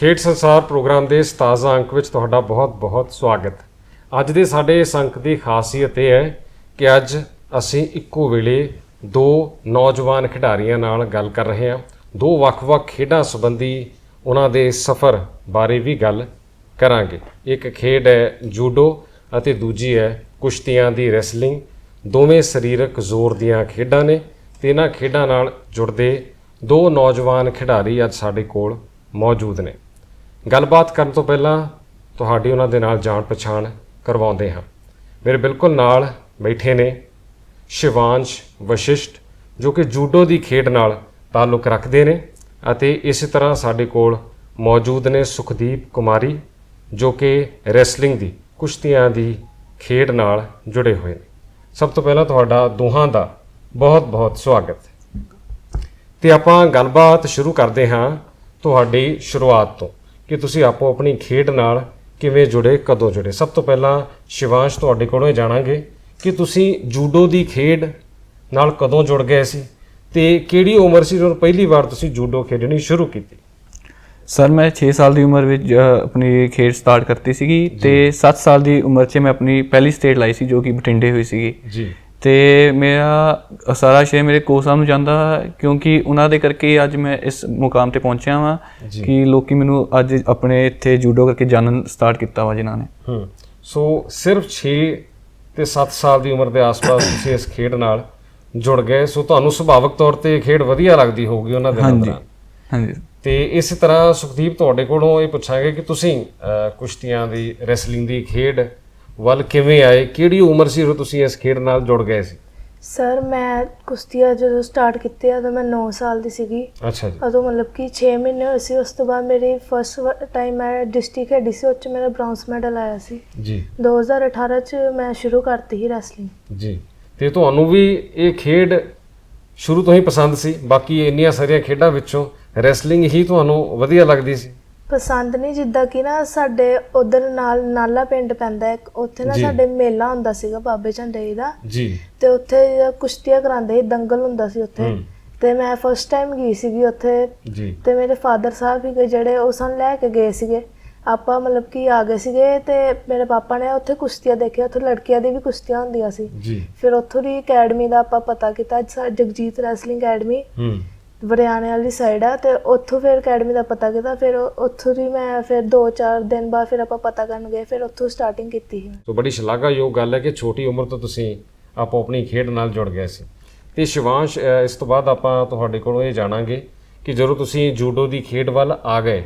ਖੇਡ ਸੰਸਾਰ ਪ੍ਰੋਗਰਾਮ ਦੇ 17 ਅੰਕ ਵਿੱਚ ਤੁਹਾਡਾ ਬਹੁਤ-ਬਹੁਤ ਸਵਾਗਤ। ਅੱਜ ਦੇ ਸਾਡੇ ਇਸ ਅੰਕ ਦੀ ਖਾਸੀਅਤ ਇਹ ਹੈ ਕਿ ਅੱਜ ਅਸੀਂ ਇੱਕੋ ਵੇਲੇ ਦੋ ਨੌਜਵਾਨ ਖਿਡਾਰੀਆਂ ਨਾਲ ਗੱਲ ਕਰ ਰਹੇ ਹਾਂ। ਦੋ ਵੱਖ-ਵੱਖ ਖੇਡਾਂ ਸੰਬੰਧੀ ਉਹਨਾਂ ਦੇ ਸਫ਼ਰ ਬਾਰੇ ਵੀ ਗੱਲ ਕਰਾਂਗੇ। ਇੱਕ ਖੇਡ ਹੈ ਜੂਡੋ ਅਤੇ ਦੂਜੀ ਹੈ ਕੁਸ਼ਤੀਆਂ ਦੀ ਰੈਸਲਿੰਗ। ਦੋਵੇਂ ਸਰੀਰਕ ਜ਼ੋਰ ਦੀਆਂ ਖੇਡਾਂ ਨੇ ਤੇ ਇਹਨਾਂ ਖੇਡਾਂ ਨਾਲ ਜੁੜਦੇ ਦੋ ਨੌਜਵਾਨ ਖਿਡਾਰੀ ਅੱਜ ਸਾਡੇ ਕੋਲ ਮੌਜੂਦ ਨੇ। ਗੱਲਬਾਤ ਕਰਨ ਤੋਂ ਪਹਿਲਾਂ ਤੁਹਾਡੀ ਉਹਨਾਂ ਦੇ ਨਾਲ ਜਾਣ ਪਛਾਣ ਕਰਵਾਉਂਦੇ ਹਾਂ। ਮੇਰੇ ਬਿਲਕੁਲ ਨਾਲ ਬੈਠੇ ਨੇ ਸ਼ਿਵਾਂਸ਼ ਵਸ਼ਿਸ਼ਟ, ਜੋ ਕਿ ਜੂਡੋ ਦੀ ਖੇਡ ਨਾਲ ਤਾਲੁਕ ਰੱਖਦੇ ਨੇ ਅਤੇ ਇਸੇ ਤਰ੍ਹਾਂ ਸਾਡੇ ਕੋਲ ਮੌਜੂਦ ਨੇ ਸੁਖਦੀਪ ਕੁਮਾਰੀ, ਜੋ ਕਿ ਰੈਸਲਿੰਗ ਦੀ, ਕੁਸ਼ਤੀਆਂ ਦੀ ਖੇਡ ਨਾਲ ਜੁੜੇ ਹੋਏ ਨੇ। ਸਭ ਤੋਂ ਪਹਿਲਾਂ ਤੁਹਾਡਾ ਦੋਹਾਂ ਦਾ ਬਹੁਤ-ਬਹੁਤ ਸਵਾਗਤ। ਤੇ ਆਪਾਂ ਗੱਲਬਾਤ ਸ਼ੁਰੂ ਕਰਦੇ ਹਾਂ ਤੁਹਾਡੀ ਸ਼ੁਰੂਆਤ ਤੋਂ। ਕਿ ਤੁਸੀਂ ਆਪੋ ਆਪਣੀ ਖੇਡ ਨਾਲ ਕਿਵੇਂ ਜੁੜੇ ਕਦੋਂ ਜੁੜੇ? ਸਭ ਤੋਂ ਪਹਿਲਾਂ ਸ਼ਿਵਾਂਸ਼ ਤੁਹਾਡੇ ਕੋਲੋਂ ਇਹ ਜਾਣਾਂਗੇ ਕਿ ਤੁਸੀਂ ਜੂਡੋ ਦੀ ਖੇਡ ਨਾਲ ਕਦੋਂ ਜੁੜ ਗਏ ਸੀ ਤੇ ਕਿਹੜੀ ਉਮਰ ਸੀ ਜਦੋਂ ਪਹਿਲੀ ਵਾਰ ਤੁਸੀਂ ਜੂਡੋ ਖੇਡਣੀ ਸ਼ੁਰੂ ਕੀਤੀ? ਸਰ ਮੈਂ 6 ਸਾਲ ਦੀ ਉਮਰ ਵਿੱਚ ਆਪਣੀ ਖੇਡ ਸਟਾਰਟ ਕਰਤੀ ਸੀਗੀ ਤੇ 7 ਸਾਲ ਦੀ ਉਮਰ 'ਚ ਮੈਂ ਆਪਣੀ ਪਹਿਲੀ ਸਟੇਟ ਲਾਈ ਸੀ ਜੋ ਕਿ ਬਠਿੰਡੇ ਹੋਈ ਸੀਗੀ। ਜੀ। ਤੇ ਮੇਰਾ ਸਾਰਾ ਸ਼ੇ ਮੇਰੇ ਕੋਚ ਸਾਹਿਬ ਨੂੰ ਜਾਂਦਾ ਕਿਉਂਕਿ ਉਹਨਾਂ ਦੇ ਕਰਕੇ ਹੀ ਅੱਜ ਮੈਂ ਇਸ ਮੁਕਾਮ ਤੇ ਪਹੁੰਚਿਆ ਜੀ। ਕਿ ਲੋਕੀ ਮੈਨੂੰ ਅੱਜ ਆਪਣੇ ਇੱਥੇ ਜੂਡੋ ਕਰਕੇ ਜਾਣਨ ਸਟਾਰਟ ਕੀਤਾ ਵਾ ਜਿਨ੍ਹਾਂ ਨੇ। ਹੂੰ। ਸੋ ਸਿਰਫ 6 ਤੇ 7 ਸਾਲ ਦੀ ਉਮਰ ਦੇ ਆਸ-ਪਾਸ ਤੁਸੀਂ ਇਸ ਖੇਡ ਨਾਲ ਜੁੜ ਗਏ। ਸੋ ਤੁਹਾਨੂੰ ਸੁਭਾਵਿਕ ਤੌਰ ਤੇ ਇਹ ਖੇਡ ਵਧੀਆ ਲੱਗਦੀ ਹੋਊਗੀ ਉਹਨਾਂ ਦੇ ਨਾਲ ਹਾਂਜੀ। ਤੇ ਇਸੇ ਤਰ੍ਹਾਂ ਸੁਖਦੀਪ ਤੁਹਾਡੇ ਕੋਲੋਂ ਇਹ ਪੁੱਛਾਂਗੇ ਕਿ ਤੁਸੀਂ ਕੁਸ਼ਤੀਆਂ ਦੀ ਰੈਸਲਿੰਗ ਦੀ ਖੇਡ ਵੱਲ ਕਿਵੇਂ ਆਏ? ਕਿਹੜੀ ਉਮਰ ਸੀ ਜਦੋਂ ਤੁਸੀਂ ਇਸ ਖੇਡ ਨਾਲ ਜੁੜ ਗਏ ਸੀ? ਸਰ ਮੈਂ ਕੁਸ਼ਤੀਆਂ ਜਦੋਂ ਸਟਾਰਟ ਕੀਤੀ ਆ ਤਾਂ ਮੈਂ 9 ਸਾਲ ਦੀ ਸੀਗੀ। ਅੱਛਾ ਜੀ। ਉਦੋਂ ਮਤਲਬ ਕਿ 6 ਮਹੀਨੇ ਹੋਏ ਸੀ ਉਸ ਤੋਂ ਬਾਅਦ ਮੇਰੀ ਫਸਟ ਟਾਈਮ ਮੈਂ ਡਿਸਟ੍ਰਿਕਟ ਖੇਡੀ ਸੀ ਉਹ 'ਚ ਮੇਰਾ ਬ੍ਰੌਂਜ਼ ਮੈਡਲ ਆਇਆ ਸੀ। ਜੀ। 2018 ਚ ਮੈਂ ਸ਼ੁਰੂ ਕਰਤੀ ਸੀ ਰੈਸਲਿੰਗ ਜੀ। ਤੇ ਤੁਹਾਨੂੰ ਵੀ ਇਹ ਖੇਡ ਸ਼ੁਰੂ ਤੋਂ ਹੀ ਪਸੰਦ ਸੀ? ਬਾਕੀ ਇੰਨੀਆਂ ਸਾਰੀਆਂ ਖੇਡਾਂ ਵਿੱਚੋਂ ਰੈਸਲਿੰਗ ਹੀ ਤੁਹਾਨੂੰ ਵਧੀਆ ਲੱਗਦੀ ਸੀ? ਪਸੰਦ ਨਹੀਂ ਜਿੱਦਾਂ ਕਿ ਨਾ ਸਾਡੇ ਉਧਰ ਨਾਲ ਨਾਲਾ ਪਿੰਡ ਪੈਂਦਾ ਹੈ, ਉੱਥੇ ਨਾ ਜੀ। ਸਾਡੇ ਮੇਲਾ ਹੁੰਦਾ ਸੀਗਾ ਬਾਬੇ ਝੰਡੇ ਦਾ। ਜੀ। ਤੇ ਉੱਥੇ ਕੁਸ਼ਤੀਆਂ ਕਰਾਉਂਦੇ ਸੀ ਦੰਗਲ ਹੁੰਦਾ ਸੀ ਉੱਥੇ। ਹੂੰ। ਤੇ ਮੈਂ ਫਸਟ ਟਾਈਮ ਗਈ ਸੀਗੀ ਉੱਥੇ। ਜੀ। ਤੇ ਮੇਰੇ ਫਾਦਰ ਸਾਹਿਬ ਵੀ ਜਿਹੜੇ ਉਹ ਸਾਨੂੰ ਲੈ ਕੇ ਗਏ ਸੀਗੇ। ਆਪਾਂ ਮਤਲਬ ਕਿ ਆ ਗਏ ਸੀਗੇ ਤੇ ਮੇਰੇ ਪਾਪਾ ਨੇ ਉੱਥੇ ਕੁਸ਼ਤੀਆਂ ਦੇਖਿਆ ਉੱਥੇ ਲੜਕੀਆਂ ਦੀ ਵੀ ਕੁਸ਼ਤੀਆਂ ਹੁੰਦੀਆਂ ਸੀ। ਜੀ। ਫਿਰ ਉੱਥੋਂ ਦੀ ਅਕੈਡਮੀ ਦਾ ਆਪਾਂ ਪਤਾ ਕੀਤਾ ਸਾ- ਜਗਜੀਤ ਰੈਸਲਿੰਗ ਅਕੈਡਮੀ ਹੂੰ। ਵਰਿਆਣੇ ਵਾਲੀ ਸਾਈਡ ਆ ਤੇ ਉੱਥੋਂ ਫਿਰ ਅਕੈਡਮੀ ਦਾ ਪਤਾ ਕੀਤਾ ਫਿਰ ਉੱਥੋਂ ਦੀ ਮੈਂ ਫਿਰ 2-4 ਦਿਨ ਬਾਅਦ ਫਿਰ ਆਪਾਂ ਪਤਾ ਕਰਨ ਗਏ ਫਿਰ ਉੱਥੋਂ ਸਟਾਰਟਿੰਗ ਕੀਤੀ ਸੀ ਸੋ ਬੜੀ ਸ਼ਲਾਘਾਯੋਗ ਗੱਲ ਹੈ ਕਿ ਛੋਟੀ ਉਮਰ ਤੋਂ ਤੁਸੀਂ ਆਪੋ ਆਪਣੀ ਖੇਡ ਨਾਲ ਜੁੜ ਗਏ ਸੀ। ਤੇ ਸ਼ਿਵਾਂਸ਼ ਇਸ ਤੋਂ ਬਾਅਦ ਆਪਾਂ ਤੁਹਾਡੇ ਕੋਲੋਂ ਇਹ ਜਾਣਾਂਗੇ ਕਿ ਜਦੋਂ ਤੁਸੀਂ ਜੂਡੋ ਦੀ ਖੇਡ ਵੱਲ ਆ ਗਏ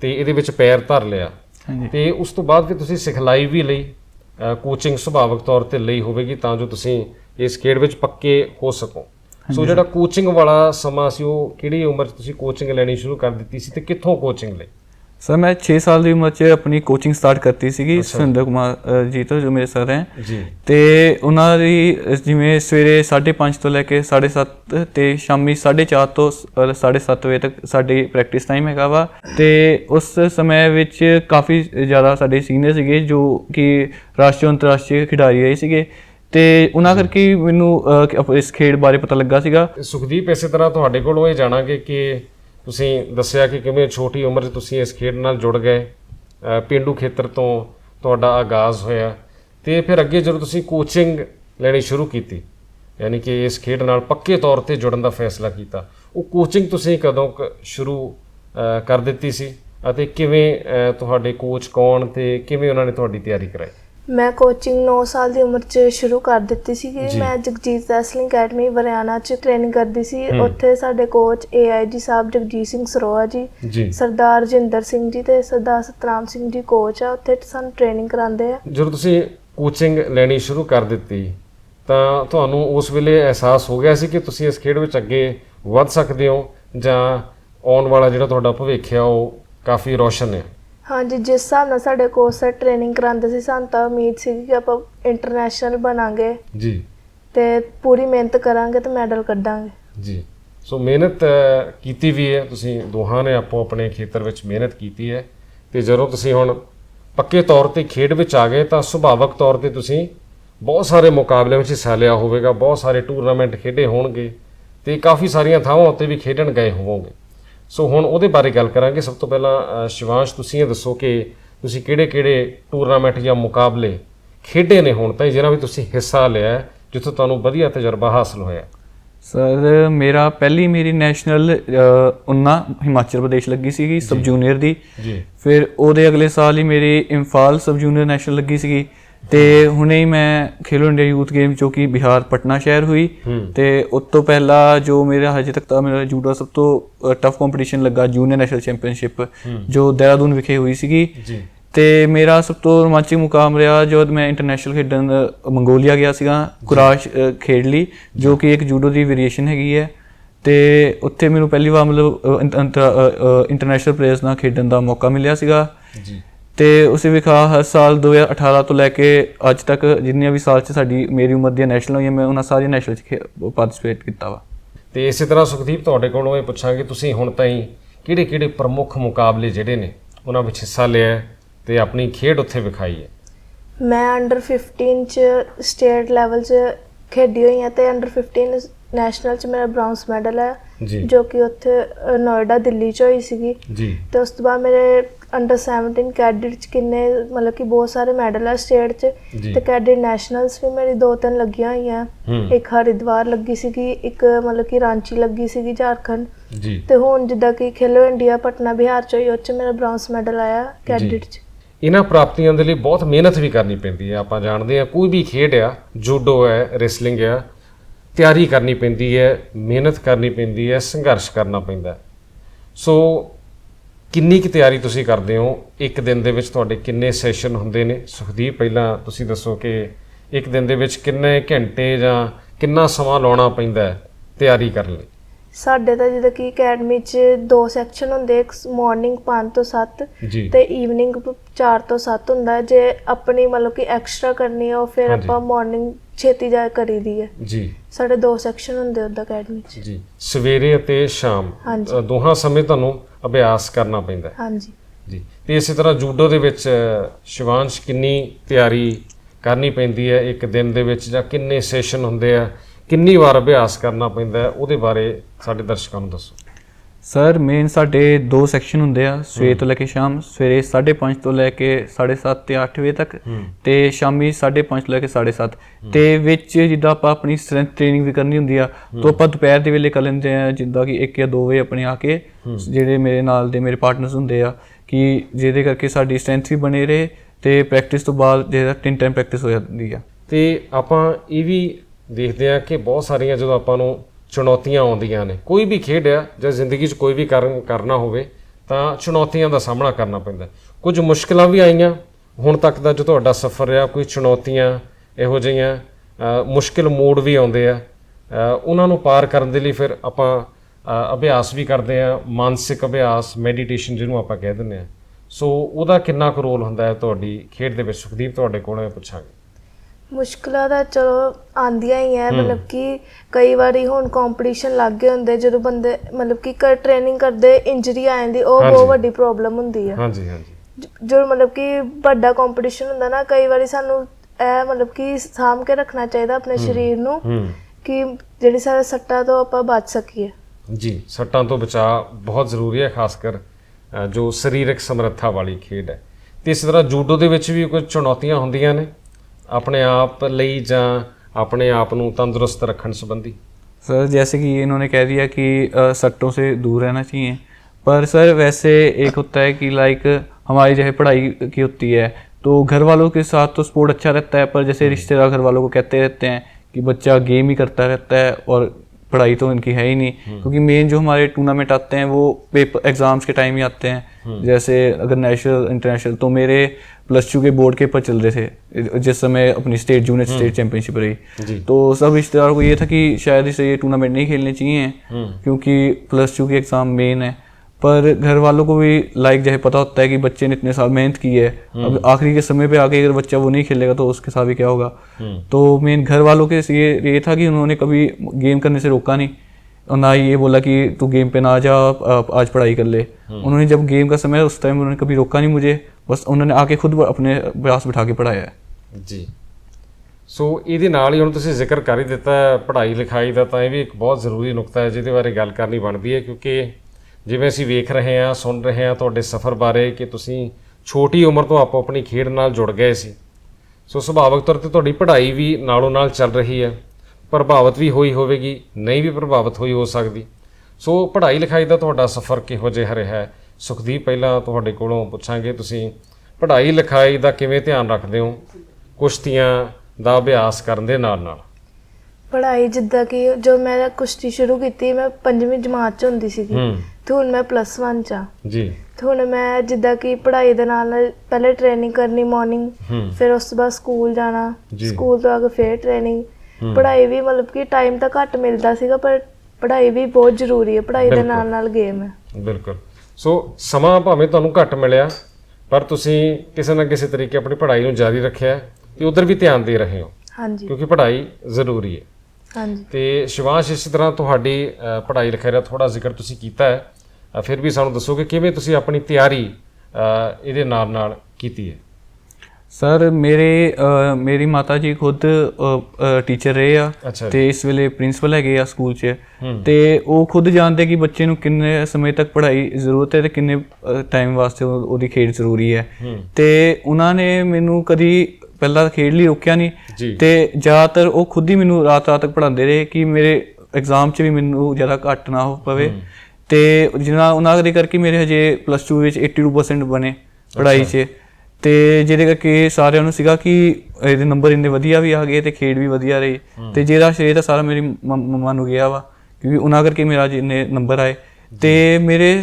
ਤੇ ਇਹਦੇ ਵਿੱਚ ਪੈਰ ਧਰ ਲਿਆ ਹਾਂਜੀ। ਤੇ ਉਸ ਤੋਂ ਬਾਅਦ ਫਿਰ ਤੁਸੀਂ ਸਿਖਲਾਈ ਵੀ ਲਈ ਕੋਚਿੰਗ ਸੁਭਾਵਿਕ ਤੌਰ ਤੇ ਲਈ ਹੋਵੇਗੀ ਤਾਂ ਜੋ ਤੁਸੀਂ ਇਸ ਖੇਡ ਵਿੱਚ ਪੱਕੇ ਹੋ ਸਕੋ। ਸੋ ਜਿਹੜਾ ਕੋਚਿੰਗ ਵਾਲਾ ਸਮਾਂ ਸੀ ਉਹ ਕਿਹੜੀ ਉਮਰ 'ਚ ਤੁਸੀਂ ਕੋਚਿੰਗ ਲੈਣੀ ਸ਼ੁਰੂ ਕਰ ਦਿੱਤੀ ਸੀ ਤੇ ਕਿੱਥੋਂ ਕੋਚਿੰਗ ਲਈ? ਸਰ ਮੈਂ 6 ਸਾਲ ਦੀ ਉਮਰ 'ਚ ਆਪਣੀ ਕੋਚਿੰਗ ਸਟਾਰਟ ਕਰਤੀ ਸੀਗੀ ਸੁਰਿੰਦਰ ਕੁਮਾਰ ਜੀ ਤੋਂ ਜੋ ਮੇਰੇ ਸਰ ਹੈ। ਜੀ। ਤੇ ਉਹਨਾਂ ਦੀ ਜਿਵੇਂ ਸਵੇਰੇ 5:30 ਤੋਂ ਲੈ ਕੇ 7:30 ਤੇ ਸ਼ਾਮੀ 4:30 ਤੋਂ 7:30 ਵਜੇ ਤੱਕ ਸਾਡੀ ਪ੍ਰੈਕਟਿਸ ਟਾਈਮ ਹੈਗਾ ਵਾ। ਤੇ ਉਸ ਸਮੇਂ ਵਿੱਚ ਕਾਫੀ ਜ਼ਿਆਦਾ ਸਾਡੇ ਸੀਨੀਅਰ ਸੀਗੇ ਜੋ ਕਿ ਰਾਸ਼ਟਰੀ ਅੰਤਰਰਾਸ਼ਟਰੀ ਖਿਡਾਰੀ ਰਹੇ ਸੀਗੇ। ਤੇ ਉਹਨਾਂ ਕਰਕੇ ਮੈਨੂੰ ਅ, ਇਸ ਖੇਡ ਬਾਰੇ ਪਤਾ ਲੱਗਾ ਸੀਗਾ। ਸੁਖਦੀਪ ਇਸੇ ਤਰ੍ਹਾਂ ਤੁਹਾਡੇ ਕੋਲੋਂ ਇਹ ਜਾਣਾਂਗੇ ਕਿ ਤੁਸੀਂ ਦੱਸਿਆ ਕਿ ਕਿਵੇਂ ਛੋਟੀ ਉਮਰ 'ਚ ਤੁਸੀਂ ਇਸ ਖੇਡ ਨਾਲ ਜੁੜ ਗਏ ਅਹ ਪੇਂਡੂ ਖੇਤਰ ਤੋਂ ਤੁਹਾਡਾ ਆਗਾਜ਼ ਹੋਇਆ ਤੇ ਫਿਰ ਅੱਗੇ ਜਦੋਂ ਤੁਸੀਂ ਕੋਚਿੰਗ ਲੈਣੀ ਸ਼ੁਰੂ ਕੀਤੀ ਯਾਨੀ ਕਿ ਇਸ ਖੇਡ ਨਾਲ ਪੱਕੇ ਤੌਰ ਤੇ ਜੁੜਨ ਦਾ ਫੈਸਲਾ ਕੀਤਾ ਉਹ ਕੋਚਿੰਗ ਤੁਸੀਂ ਕਦੋਂ ਕੁ ਸ਼ੁਰੂ ਅਹ ਕਰ ਦਿੱਤੀ ਸੀ ਅਤੇ ਕਿਵੇਂ ਅਹ ਤੁਹਾਡੇ ਕੋਚ ਕੌਣ ਤੇ ਕਿਵੇਂ ਉਹਨਾਂ ਨੇ ਤੁਹਾਡੀ ਤਿਆਰੀ ਕਰਾਈ? ਮੈਂ ਕੋਚਿੰਗ 9 ਸਾਲ ਦੀ ਉਮਰ 'ਚ ਸ਼ੁਰੂ ਕਰ ਦਿੱਤੀ ਸੀ ਜੀ। ਮੈਂ ਜਗਜੀਤ ਰੈਸਲਿੰਗ ਅਕੈਡਮੀ ਵਰਿਆਣਾ 'ਚ ਟ੍ਰੇਨਿੰਗ ਕਰਦੀ ਸੀ। ਉੱਥੇ ਸਾਡੇ ਕੋਚ ਏਆਈਜੀ ਸਾਹਿਬ ਜਗਜੀਤ ਸਿੰਘ ਸਰੋਆ ਜੀ ਜੀ। ਸਰਦਾਰ ਜਿੰਦਰ ਸਿੰਘ ਜੀ ਤੇ ਸਰਦਾਰ ਸਤਰਾਮ ਸਿੰਘ ਜੀ ਕੋਚ ਆ। ਉੱਥੇ ਸਾਨੂੰ ਟ੍ਰੇਨਿੰਗ ਕਰਾਉਂਦੇ ਆ। ਜਦੋਂ ਤੁਸੀਂ ਕੋਚਿੰਗ ਲੈਣੀ ਸ਼ੁਰੂ ਕਰ ਦਿੱਤੀ ਤਾਂ ਤੁਹਾਨੂੰ ਉਸ ਵੇਲੇ ਅਹਿਸਾਸ ਹੋ ਗਿਆ ਸੀ ਕਿ ਤੁਸੀਂ ਇਸ ਖੇਡ ਵਿੱਚ ਅੱਗੇ ਵੱਧ ਸਕਦੇ ਹੋ ਜਾਂ ਆਉਣ ਵਾਲਾ ਜਿਹੜਾ ਤੁਹਾਡਾ ਭਵਿੱਖ ਆ ਉਹ ਕਾਫੀ ਰੋਸ਼ਨ ਹੈ ਹਾਂਜੀ ਜਿਸ ਹਿਸਾਬ ਨਾਲ ਸਾਡੇ ਕੋਚ ਸਰ ਟ੍ਰੇਨਿੰਗ ਕਰਾਉਂਦੇ ਸੀ ਸਾਨੂੰ ਤਾਂ ਉਮੀਦ ਸੀ ਕਿ ਆਪਾਂ ਇੰਟਰਨੈਸ਼ਨਲ ਬਣਾਂਗੇ। ਜੀ। ਤੇ ਪੂਰੀ ਮਿਹਨਤ ਕਰਾਂਗੇ ਤੇ ਮੈਡਲ ਕੱਢਾਂਗੇ। ਜੀ। ਸੋ ਮਿਹਨਤ ਕੀਤੀ ਵੀ ਹੈ। ਤੁਸੀਂ ਦੋਹਾਂ ਨੇ ਆਪੋ ਆਪਣੇ ਖੇਤਰ ਵਿੱਚ ਮਿਹਨਤ ਕੀਤੀ ਹੈ। ਤੇ ਜਦੋਂ ਤੁਸੀਂ ਹੁਣ ਪੱਕੇ ਤੌਰ ਤੇ ਖੇਡ ਵਿੱਚ ਆ ਗਏ ਤਾਂ ਸੁਭਾਵਿਕ ਤੌਰ ਤੇ ਤੁਸੀਂ ਬਹੁਤ ਸਾਰੇ ਮੁਕਾਬਲਿਆਂ ਵਿੱਚ ਹਿੱਸਾ ਲਿਆ ਹੋਵੇਗਾ। ਬਹੁਤ ਸਾਰੇ ਟੂਰਨਾਮੈਂਟ ਖੇਡੇ ਹੋਣਗੇ ਤੇ ਕਾਫੀ ਸਾਰੀਆਂ ਥਾਵਾਂ ਉੱਤੇ ਵੀ ਖੇਡਣ ਗਏ ਹੋਵੋਗੇ। ਸੋ ਹੁਣ ਉਹਦੇ ਬਾਰੇ ਗੱਲ ਕਰਾਂਗੇ। ਸਭ ਤੋਂ ਪਹਿਲਾਂ ਸ਼ਿਵਾਂਸ਼ ਤੁਸੀਂ ਇਹ ਦੱਸੋ ਕਿ ਤੁਸੀਂ ਕਿਹੜੇ-ਕਿਹੜੇ ਟੂਰਨਾਮੈਂਟ ਜਾਂ ਮੁਕਾਬਲੇ ਖੇਡੇ ਨੇ ਹੁਣ ਤਾਈਂ ਜਿਹਨਾਂ ਵਿੱਚ ਤੁਸੀਂ ਹਿੱਸਾ ਲਿਆ ਜਿੱਥੋਂ ਤੁਹਾਨੂੰ ਵਧੀਆ ਤਜਰਬਾ ਹਾਸਲ ਹੋਇਆ ਸਰ ਮੇਰਾ ਪਹਿਲੀ ਮੇਰੀ ਨੈਸ਼ਨਲ ਉਨਾ ਹਿਮਾਚਲ ਪ੍ਰਦੇਸ਼ ਲੱਗੀ ਸੀਗੀ ਸਬ ਜੂਨੀਅਰ ਦੀ। ਜੀ। ਫਿਰ ਉਹਦੇ ਅਗਲੇ ਸਾਲ ਹੀ ਮੇਰੀ ਇੰਫਾਲ ਸਬ ਜੂਨੀਅਰ ਨੈਸ਼ਨਲ ਲੱਗੀ ਸੀਗੀ। ਤੇ ਹੁਣੇ ਹੀ ਮੈਂ ਖੇਲੋ ਇੰਡੀਆ ਯੂਥ ਗੇਮ ਜੋ ਕਿ ਬਿਹਾਰ ਪਟਨਾ ਸ਼ਹਿਰ ਹੋਈ ਤੇ ਉਸ ਤੋਂ ਪਹਿਲਾਂ ਜੋ ਮੇਰਾ ਹਜੇ ਤੱਕ ਦਾ ਮੇਰਾ ਜੂਡੋ ਸਭ ਤੋਂ ਟਫ ਕੰਪੀਟੀਸ਼ਨ ਲੱਗਾ ਜੂਨੀਅਰ ਨੈਸ਼ਨਲ ਚੈਂਪੀਅਨਸ਼ਿਪ ਜੋ ਦੇਹਰਾਦੂਨ ਵਿਖੇ ਹੋਈ ਸੀਗੀ। ਜੀ। ਤੇ ਮੇਰਾ ਸਭ ਤੋਂ ਰੋਮਾਂਚਕ ਮੁਕਾਮ ਰਿਹਾ ਜਦ ਮੈਂ ਇੰਟਰਨੈਸ਼ਨਲ ਖੇਡਣ ਮੰਗੋਲੀਆ ਗਿਆ ਸੀਗਾ ਕੁਰਾਸ਼ ਖੇਡ ਲਈ ਜੋ ਕਿ ਇੱਕ ਜੂਡੋ ਦੀ ਵੇਰੀਏਸ਼ਨ ਹੈਗੀ ਹੈ। ਤੇ ਉੱਥੇ ਮੈਨੂੰ ਪਹਿਲੀ ਵਾਰ ਮਤਲਬ ਇੰਟਰਨੈਸ਼ਨਲ ਪਲੇਅਰਸ ਨਾਲ ਖੇਡਣ ਦਾ ਮੌਕਾ ਮਿਲਿਆ ਸੀਗਾ। ਜੀ। ਤੇ ਉਸੇ ਵਿਖਾ ਹਰ ਸਾਲ 2018 ਤੋਂ ਲੈ ਕੇ ਅੱਜ ਤੱਕ ਜਿੰਨੀਆਂ ਵੀ ਸਾਲ 'ਚ ਸਾਡੀ ਮੇਰੀ ਉਮਰ ਦੀਆਂ ਨੈਸ਼ਨਲ ਹੋਈਆਂ ਮੈਂ ਉਹਨਾਂ ਸਾਰੀਆਂ ਨੈਸ਼ਨਲ 'ਚ ਪਾਰਟਿਸਿਪੇਟ ਕੀਤਾ ਵਾ। ਤੇ ਇਸੇ ਤਰ੍ਹਾਂ ਸੁਖਦੀਪ ਤੁਹਾਡੇ ਕੋਲੋਂ ਇਹ ਪੁੱਛਾਂਗੇ ਤੁਸੀਂ ਹੁਣ ਤਾਈਂ ਕਿਹੜੇ-ਕਿਹੜੇ ਪ੍ਰਮੁੱਖ ਮੁਕਾਬਲੇ ਜਿਹੜੇ ਨੇ ਉਹਨਾਂ ਵਿੱਚ ਹਿੱਸਾ ਲਿਆ ਤੇ ਆਪਣੀ ਖੇਡ ਉੱਥੇ ਵਿਖਾਈ ਹੈ? ਮੈਂ ਅੰਡਰ 15 ਚ ਸਟੇਟ ਲੈਵਲ ਚ ਖੇਡੀ ਹੋਈ ਹਾਂ ਤੇ ਅੰਡਰ 15 ਨੈਸ਼ਨਲ ਚ ਮੇਰਾ ਬ੍ਰਾਊਨਜ਼ ਮੈਡਲ ਹੈ ਜੀ। ਕਿ ਉੱਥੇ ਨੋਇਡਾ ਦਿੱਲੀ ਚ ਹੋਈ ਸੀਗੀ। ਜੀ। ਤੇ ਉਸ ਤੋਂ ਬਾਅਦ ਮੇਰੇ ਅੰਡਰ 17 ਕੈਡਿਟ ਚ ਕਿੰਨੇ ਮਤਲਬ ਕਿ ਬਹੁਤ ਸਾਰੇ ਮੈਡਲ ਆ ਸਟੇਟ ਚ। ਤੇ ਕੈਡਿਟ ਨੈਸ਼ਨਲਸ ਵੀ ਮੇਰੀ ਦੋ ਤਿੰਨ ਲੱਗੀਆਂ ਹੋਈਆਂ। ਇੱਕ ਹਰਿਦਵਾਰ ਲੱਗੀ ਸੀਗੀ ਇੱਕ ਮਤਲਬ ਕਿ ਰਾਂਚੀ ਲੱਗੀ ਸੀਗੀ ਝਾਰਖੰਡ। ਜੀ। ਤੇ ਹੁਣ ਜਿੱਦਾਂ ਕਿ ਖੇਲੋ ਇੰਡੀਆ ਪਟਨਾ ਬਿਹਾਰ ਚ ਹੋਈ ਉਹ ਚ ਮੇਰਾ ਬ੍ਰਾਊਨਜ਼ ਮੈਡਲ ਆਇਆ ਕੈਡਿਟ ਚ। ਇਹਨਾਂ ਪ੍ਰਾਪਤੀਆਂ ਦੇ ਲਈ ਬਹੁਤ ਮਿਹਨਤ ਵੀ ਕਰਨੀ ਪੈਂਦੀ ਹੈ। ਆਪਾਂ ਜਾਣਦੇ ਹਾਂ ਕੋਈ ਵੀ ਖੇਡ ਆ ਜੂਡੋ ਹੈ ਰੈਸਲਿੰਗ ਆ ਤਿਆਰੀ ਕਰਨੀ ਪੈਂਦੀ ਹੈ ਮਿਹਨਤ ਕਰਨੀ ਪੈਂਦੀ ਹੈ ਸੰਘਰਸ਼ ਕਰਨਾ ਪੈਂਦਾ। ਸੋ ਕਿੰਨੀ ਕੁ ਤਿਆਰੀ ਤੁਸੀਂ ਕਰਦੇ ਹੋ ਇੱਕ ਦਿਨ ਦੇ ਵਿੱਚ ਤੁਹਾਡੇ ਕਿੰਨੇ ਸੈਸ਼ਨ ਹੁੰਦੇ ਨੇ ਸੁਖਦੀਪ ਪਹਿਲਾਂ ਤੁਸੀਂ ਦੱਸੋ ਕਿ ਇੱਕ ਦਿਨ ਦੇ ਵਿੱਚ ਕਿੰਨੇ ਘੰਟੇ ਜਾਂ ਕਿੰਨਾ ਸਮਾਂ ਲਾਉਣਾ ਪੈਂਦਾ ਹੈ ਤਿਆਰੀ ਕਰਨ ਲਈ ਸਾਡੇ ਤਾਂ ਜਿੱਦਾਂ ਕਿ ਅਕੈਡਮੀ 'ਚ ਦੋ ਸੈਕਸ਼ਨ ਹੁੰਦੇ ਇੱਕ ਮਾਰਨਿੰਗ 5 ਤੋਂ 7 ਜੀ ਤੇ ਈਵਨਿੰਗ 4 ਤੋਂ 7 ਹੁੰਦਾ। ਜੇ ਆਪਣੀ ਮਤਲਬ ਕਿ ਐਕਸਟਰਾ ਕਰਨੀ ਹੈ ਉਹ ਫਿਰ। ਆਪਾਂ ਮਾਰਨਿੰਗ ਛੇਤੀ ਜਾ ਕਰੀਦੀ ਹੈ। ਜੀ। ਸਾਡੇ ਦੋ ਸੈਕਸ਼ਨ ਹੁੰਦੇ ਉਹਦਾ ਅਕੈਡਮੀ 'ਚ। ਜੀ। ਸਵੇਰੇ ਅਤੇ ਸ਼ਾਮ ਹਾਂਜੀ। ਅ, ਦੋਹਾਂ ਸਮੇਂ ਤੁਹਾਨੂੰ ਅਭਿਆਸ ਕਰਨਾ ਪੈਂਦਾ ਹੈ। ਹਾਂਜੀ। ਜੀ। ਤੇ ਇਸੇ ਤਰ੍ਹਾਂ ਜੂਡੋ ਦੇ ਵਿੱਚ ਅ, ਸ਼ਿਵਾਂਸ਼ ਕਿੰਨੀ ਤਿਆਰੀ ਕਰਨੀ ਪੈਂਦੀ ਹੈ ਇੱਕ ਦਿਨ ਦੇ ਵਿੱਚ ਜਾਂ ਕਿੰਨੇ ਸੈਸ਼ਨ ਹੁੰਦੇ ਆ ਕਿੰਨੀ ਵਾਰ ਅਭਿਆਸ ਕਰਨਾ ਪੈਂਦਾ ਹੈ ਉਹਦੇ ਬਾਰੇ ਸਾਡੇ ਦਰਸ਼ਕਾਂ ਨੂੰ ਦੱਸੋ। ਸਰ ਮੇਨ ਸਾਡੇ ਦੋ ਸੈਕਸ਼ਨ ਹੁੰਦੇ ਆ ਸਵੇਰ ਤੋਂ ਲੈ ਕੇ ਸ਼ਾਮ ਸਵੇਰੇ 5:30 ਤੋਂ ਲੈ ਕੇ 7:30 ਤੇ 8 ਵਜੇ ਤੱਕ ਤੇ ਸ਼ਾਮੀ 5:30 ਤੋਂ ਲੈ ਕੇ 7:30 ਤੇ ਵਿੱਚ ਜਿੱਦਾਂ ਆਪਾਂ ਆਪਣੀ ਸਟਰੈਂਥ ਟ੍ਰੇਨਿੰਗ ਵੀ ਕਰਨੀ ਹੁੰਦੀ ਆ ਤਾਂ ਆਪਾਂ ਦੁਪਹਿਰ ਦੇ ਵੇਲੇ ਕਰ ਲੈਂਦੇ ਆ ਜਿੱਦਾਂ ਕਿ 1 ਜਾਂ 2 ਵਜੇ ਆਪਣੇ ਆ ਕੇ ਜਿਹੜੇ ਮੇਰੇ ਨਾਲ ਦੇ ਮੇਰੇ ਪਾਰਟਨਰਸ ਹੁੰਦੇ ਆ ਕਿ ਜਿਹਦੇ ਕਰਕੇ ਸਾਡੀ ਸਟਰੈਂਥ ਵੀ ਬਣੇ ਰਹੇ ਤੇ ਪ੍ਰੈਕਟਿਸ ਤੋਂ ਬਾਅਦ ਜਿਹੜਾ ਤਿੰਨ ਟਾਈਮ ਪ੍ਰੈਕਟਿਸ ਹੋ ਜਾਂਦੀ ਆ। ਤੇ ਆਪਾਂ ਇਹ ਵੀ ਦੇਖਦੇ ਆ ਕਿ ਬਹੁਤ ਸਾਰੀਆਂ ਜਦੋਂ ਆਪਾਂ ਨੂੰ ਚੁਣੌਤੀਆਂ ਆਉਂਦੀਆਂ ਨੇ। ਕੋਈ ਵੀ ਖੇਡ ਆ, ਜਾਂ ਜ਼ਿੰਦਗੀ 'ਚ ਕੋਈ ਵੀ ਕਰਨ, ਕਰਨਾ ਹੋਵੇ, ਤਾਂ ਚੁਣੌਤੀਆਂ ਦਾ ਸਾਹਮਣਾ ਕਰਨਾ ਪੈਂਦਾ। ਕੁਝ ਮੁਸ਼ਕਲਾਂ ਵੀ ਆਈਆਂ। ਹੁਣ ਤੱਕ ਦਾ ਜੋ ਤੁਹਾਡਾ ਸਫ਼ਰ ਰਿਹਾ ਕੋਈ ਚੁਣੌਤੀਆਂ ਇਹੋ ਜਿਹੀਆਂ ਮੁਸ਼ਕਿਲ ਮੋੜ ਵੀ ਆਉਂਦੇ ਆ। ਉਹਨਾਂ ਨੂੰ ਪਾਰ ਕਰਨ ਦੇ ਲਈ ਫਿਰ ਆਪਾਂ ਅਭਿਆਸ ਵੀ ਕਰਦੇ ਆ। ਮਾਨਸਿਕ ਅਭਿਆਸ, ਮੈਡੀਟੇਸ਼ਨ ਜਿਹਨੂੰ ਆਪਾਂ ਕਹਿ ਦਿੰਦੇ ਆ। ਸੋ ਉਹਦਾ ਕਿੰਨਾ ਕੁ ਰੋਲ ਹੁੰਦਾ ਹੈ ਤੁਹਾਡੀ ਖੇਡ ਦੇ ਵਿੱਚ? ਸੁਖਦੀਪ, ਤੁਹਾਡੇ ਕੋਲੋਂ ਇਹ ਪੁੱਛਾਂਗੇ। ਮੁਸ਼ਕਲਾਂ ਤਾਂ ਚਲੋ ਆਂਦੀਆਂ ਹੀ ਹੈ। ਮਤਲਬ ਕਿ ਕਈ ਵਾਰੀ ਹੁਣ ਕੰਪੀਟੀਸ਼ਨ ਲੱਗ ਗਏ ਹੁੰਦੇ ਜਦੋਂ ਬੰਦੇ ਮਤਲਬ ਕਿ ਟ੍ਰੇਨਿੰਗ ਕਰਦੇ ਇੰਜਰੀ ਆ ਜਾਂਦੀ ਉਹ। ਬਹੁਤ ਵੱਡੀ ਪ੍ਰੋਬਲਮ ਹੁੰਦੀ ਹੈ ਹਾਂਜੀ ਹਾਂਜੀ। ਜ- ਮਤਲਬ ਕਿ ਵੱਡਾ ਕੰਪੀਟੀਸ਼ਨ ਹੁੰਦਾ ਨਾ ਕਈ ਵਾਰੀ ਸਾਨੂੰ ਇਹ ਮਤਲਬ ਕਿ ਸਾਂਭ ਕੇ ਰੱਖਣਾ ਚਾਹੀਦਾ ਆਪਣੇ ਸਰੀਰ ਨੂੰ ਕਿ ਜਿਹੜੀ ਸਾਰੇ ਸੱਟਾਂ ਤੋਂ ਆਪਾਂ ਬਚ ਸਕੀਏ। ਜੀ ਸੱਟਾਂ ਤੋਂ ਬਚਾਅ ਬਹੁਤ ਜ਼ਰੂਰੀ ਹੈ ਖਾਸ ਕਰ ਜੋ ਸਰੀਰਕ ਸਮਰੱਥਾ ਵਾਲੀ ਖੇਡ ਹੈ। ਤੇ ਇਸ ਤਰ੍ਹਾਂ ਜੂਡੋ ਦੇ ਵਿੱਚ ਵੀ ਕੁਝ ਚੁਣੌਤੀਆਂ ਹੁੰਦੀਆਂ ਨੇ? ਆਪਣੇ ਆਪ ਲਈ ਜਾਂ ਆਪਣੇ आप ਨੂੰ ਤੰਦਰੁਸਤ ਰੱਖਣ ਸੰਬੰਧੀ सर जैसे कि इन्होंने कह दिया कि अ, सट्टों से दूर रहना चाहिए पर सर वैसे एक होता है कि लाइक हमारी जो है पढ़ाई की होती है तो घर वालों के साथ तो स्पोर्ट अच्छा रहता है पर जैसे रिश्तेदार घर वालों को कहते रहते हैं कि बच्चा गेम ही करता रहता है और पढ़ाई तो इनकी है ही नहीं। क्योंकि मेन जो हमारे टूर्नामेंट आते हैं वो पेपर एग्ज़ाम्स के टाइम ही आते हैं। जैसे अगर नेशनल इंटरनेशनल तो मेरे प्लस टू के बोर्ड के पेपर चल रहे थे। जिस समय अपनी स्टेट जूनियर स्टेट चैंपियनशिप रही। तो सब रिश्तेदार को ये था कि शायद इसे ये टूर्नामेंट नहीं खेलने चाहिए। हम्म। क्योंकि प्लस टू के एग्ज़ाम मेन है। पर घर वालों को भी लाइक जो है पता होता है कि बच्चे ने इतने साल मेहनत की है अब आखिरी के समय पे आके अगर बच्चा वो नहीं खेलेगा तो उसके साथ भी क्या होगा तो मेन घर वालों के से ये ये था कि उन्होंने कभी गेम करने से रोका नहीं और ना ही ये बोला कि तू गेम पे ना जा आप- आप आज पढ़ाई कर ले उन्होंने जब गेम का समय उस टाइम उन्होंने कभी रोका नहीं मुझे बस उन्होंने आके खुद अपने अभ्यास बिठा के पढ़ाया है ਜੀ ਸੋ ਇਹਦੇ ਨਾਲ ਹੀ ਹੁਣ ਤੁਸੀਂ ਜ਼ਿਕਰ ਕਰ ਹੀ ਦਿੱਤਾ ਹੈ ਪੜ੍ਹਾਈ ਲਿਖਾਈ ਦਾ ਤਾਂ ਇਹ ਵੀ ਇੱਕ ਬਹੁਤ ਜ਼ਰੂਰੀ ਨੁਕਤਾ ਹੈ ਜਿਹਦੇ ਬਾਰੇ ਗੱਲ ਕਰਨੀ ਬਣਦੀ ਹੈ ਕਿਉਂਕਿ ਜਿਵੇਂ ਅਸੀਂ ਵੇਖ ਰਹੇ ਹਾਂ ਸੁਣ ਰਹੇ ਹਾਂ ਤੁਹਾਡੇ ਸਫ਼ਰ ਬਾਰੇ ਕਿ ਤੁਸੀਂ ਛੋਟੀ ਉਮਰ ਤੋਂ ਆਪੋ ਆਪਣੀ ਖੇਡ ਨਾਲ ਜੁੜ ਗਏ ਸੀ। ਸੋ ਸੁਭਾਵਕ ਤੌਰ ਤੇ ਤੁਹਾਡੀ ਪੜ੍ਹਾਈ ਵੀ ਨਾਲੋਂ ਨਾਲ ਚੱਲ ਰਹੀ ਹੈ। ਪ੍ਰਭਾਵਿਤ ਵੀ ਹੋਈ ਹੋਵੇਗੀ ਨਹੀਂ ਵੀ ਪ੍ਰਭਾਵਿਤ ਹੋਈ ਹੋ ਸਕਦੀ। ਸੋ ਪੜ੍ਹਾਈ ਲਿਖਾਈ ਦਾ ਤੁਹਾਡਾ ਸਫ਼ਰ ਕਿਹੋ ਜਿਹਾ ਰਿਹਾ ਹੈ? ਸੁਖਦੀਪ ਪਹਿਲਾਂ ਤੁਹਾਡੇ ਕੋਲੋਂ ਪੁੱਛਾਂਗੇ ਤੁਸੀਂ ਪੜ੍ਹਾਈ ਲਿਖਾਈ ਦਾ ਕਿਵੇਂ ਧਿਆਨ ਰੱਖਦੇ ਹੋ? ਕੁਸ਼ਤੀਆਂ ਦਾ ਅਭਿਆਸ ਕਰਨ ਦੇ ਨਾਲ ਨਾਲ। ਪੜ੍ਹਾਈ ਜਿੱਦਾਂ ਕਿ ਜੋ ਮੈਂ ਕੁਸ਼ਤੀ ਸ਼ੁਰੂ ਕੀਤੀ ਮੈਂ ਪੰਜਵੀਂ ਜਮਾਤ ਚ ਹੁੰਦੀ ਸੀਗੀ। ਹੂੰ। ਤੇ ਹੁਣ ਮੈਂ ਪਲੱਸ 1 ਚ ਆ ਜੀ। ਤੇ ਹੁਣ ਮੈਂ ਜਿੱਦਾਂ ਕਿ ਪੜ੍ਹਾਈ ਦੇ ਨਾਲ ਨਾਲ ਪਹਿਲੇ ਟ੍ਰੇਨਿੰਗ ਕਰਨੀ ਮਾਰਨਿੰਗ ਹੂੰ। ਫਿਰ ਉਸ ਤੋਂ ਬਾਅਦ ਸਕੂਲ ਜਾਣਾ ਜੀ। ਸਕੂਲ ਤੋਂ ਆ ਕੇ ਫਿਰ ਟ੍ਰੇਨਿੰਗ ਹੂੰ। ਪੜ੍ਹਾਈ ਵੀ ਮਤਲਬ ਕਿ ਟਾਈਮ ਤਾਂ ਘੱਟ ਮਿਲਦਾ ਸੀਗਾ ਪਰ ਪੜ੍ਹਾਈ ਵੀ ਬਹੁਤ ਜ਼ਰੂਰੀ ਹੈ ਪੜ੍ਹਾਈ ਦੇ ਬਿਲਕੁਲ। ਨਾਲ ਨਾਲ ਗੇਮ ਹੈ। ਬਿਲਕੁਲ। ਸੋ ਸਮਾਂ ਭਾਵੇਂ ਤੁਹਾਨੂੰ ਘੱਟ ਮਿਲਿਆ ਪਰ ਤੁਸੀਂ ਕਿਸੇ ਨਾ ਕਿਸੇ ਤਰੀਕੇ ਆਪਣੀ ਪੜ੍ਹਾਈ ਨੂੰ ਜਾਰੀ ਰੱਖਿਆ ਹੈ ਤੇ ਉਧਰ ਵੀ ਧਿਆਨ ਦੇ ਰਹੇ ਹੋ। ਹਾਂਜੀ। ਕਿਉਂਕਿ ਪੜ੍ਹਾਈ ਜ਼ਰੂਰੀ ਹੈ। ਹਾਂਜੀ। ਤੇ ਸ਼ਿਵਾਸ਼ ਇਸ ਤਰ੍ਹਾਂ ਤੁਹਾਡੀ ਪੜ੍ਹਾਈ ਲਿਖਾਈ ਦਾ ਥੋੜਾ ਜ਼ਿਕਰ ਤੁਸੀਂ ਕੀਤਾ ਹੈ। ਫਿਰ ਵੀ ਸਾਨੂੰ ਦੱਸੋ ਕਿ ਕਿਵੇਂ ਤੁਸੀਂ ਆਪਣੀ ਤਿਆਰੀ ਇਹਦੇ ਨਾਲ ਨਾਲ ਕੀਤੀ ਹੈ? ਸਰ ਮੇਰੇ ਮੇਰੀ ਮਾਤਾ ਜੀ ਖੁਦ ਟੀਚਰ ਰਹੇ ਆ। ਤੇ ਇਸ ਵੇਲੇ ਪ੍ਰਿੰਸੀਪਲ ਹੈਗੇ ਆ ਸਕੂਲ 'ਚ। ਤੇ ਉਹ ਖੁਦ ਜਾਣਦੇ ਕਿ ਬੱਚੇ ਨੂੰ ਕਿੰਨੇ ਸਮੇਂ ਤੱਕ ਪੜ੍ਹਾਈ ਜ਼ਰੂਰਤ ਹੈ ਤੇ ਕਿੰਨੇ ਟਾਈਮ ਵਾਸਤੇ ਉਹ- ਉਹਦੀ ਖੇਡ ਜ਼ਰੂਰੀ ਹੈ। ਹੂੰ। ਤੇ ਉਹਨਾਂ ਨੇ ਮੈਨੂੰ ਕਦੀ ਪਹਿਲਾਂ ਖੇਡ ਲਈ ਰੋਕਿਆ ਨਹੀਂ ਤੇ ਜ਼ਿਆਦਾਤਰ ਉਹ ਖੁਦ ਹੀ ਮੈਨੂੰ ਰਾਤ ਰਾਤ ਤੱਕ ਪੜ੍ਹਾਉਂਦੇ ਰਹੇ ਕਿ ਮੇਰੇ ਐਗਜ਼ਾਮ 'ਚ ਵੀ ਮੈਨੂੰ ਜ਼ਿਆਦਾ ਘੱਟ ਨਾ ਹੋ ਪਵੇ। ਤੇ ਜਿਨ੍ਹਾਂ ਉਹਨਾਂ ਦੇ ਕਰਕੇ ਮੇਰੇ ਹਜੇ ਪਲੱਸ 2 ਵਿੱਚ 82% ਬਣੇ ਪੜ੍ਹਾਈ 'ਚ। ਤੇ ਜਿਹਦੇ ਕਰਕੇ ਸਾਰਿਆਂ ਨੂੰ ਸੀਗਾ ਕਿ ਇਹਦੇ ਨੰਬਰ ਇੰਨੇ ਵਧੀਆ ਵੀ ਆ ਗਏ ਤੇ ਖੇਡ ਵੀ ਵਧੀਆ ਰਹੀ। ਤੇ ਜਿਹਦਾ ਸ਼੍ਰੇਅ ਤਾਂ ਸਾਰਾ ਮੇਰੀ ਮੰਮਾ ਨੂੰ ਗਿਆ ਵਾ ਕਿਉਂਕਿ ਉਹਨਾਂ ਕਰਕੇ ਮੇਰਾ ਜਿੰਨੇ ਨੰਬਰ ਆਏ। ਤੇ ਮੇਰੇ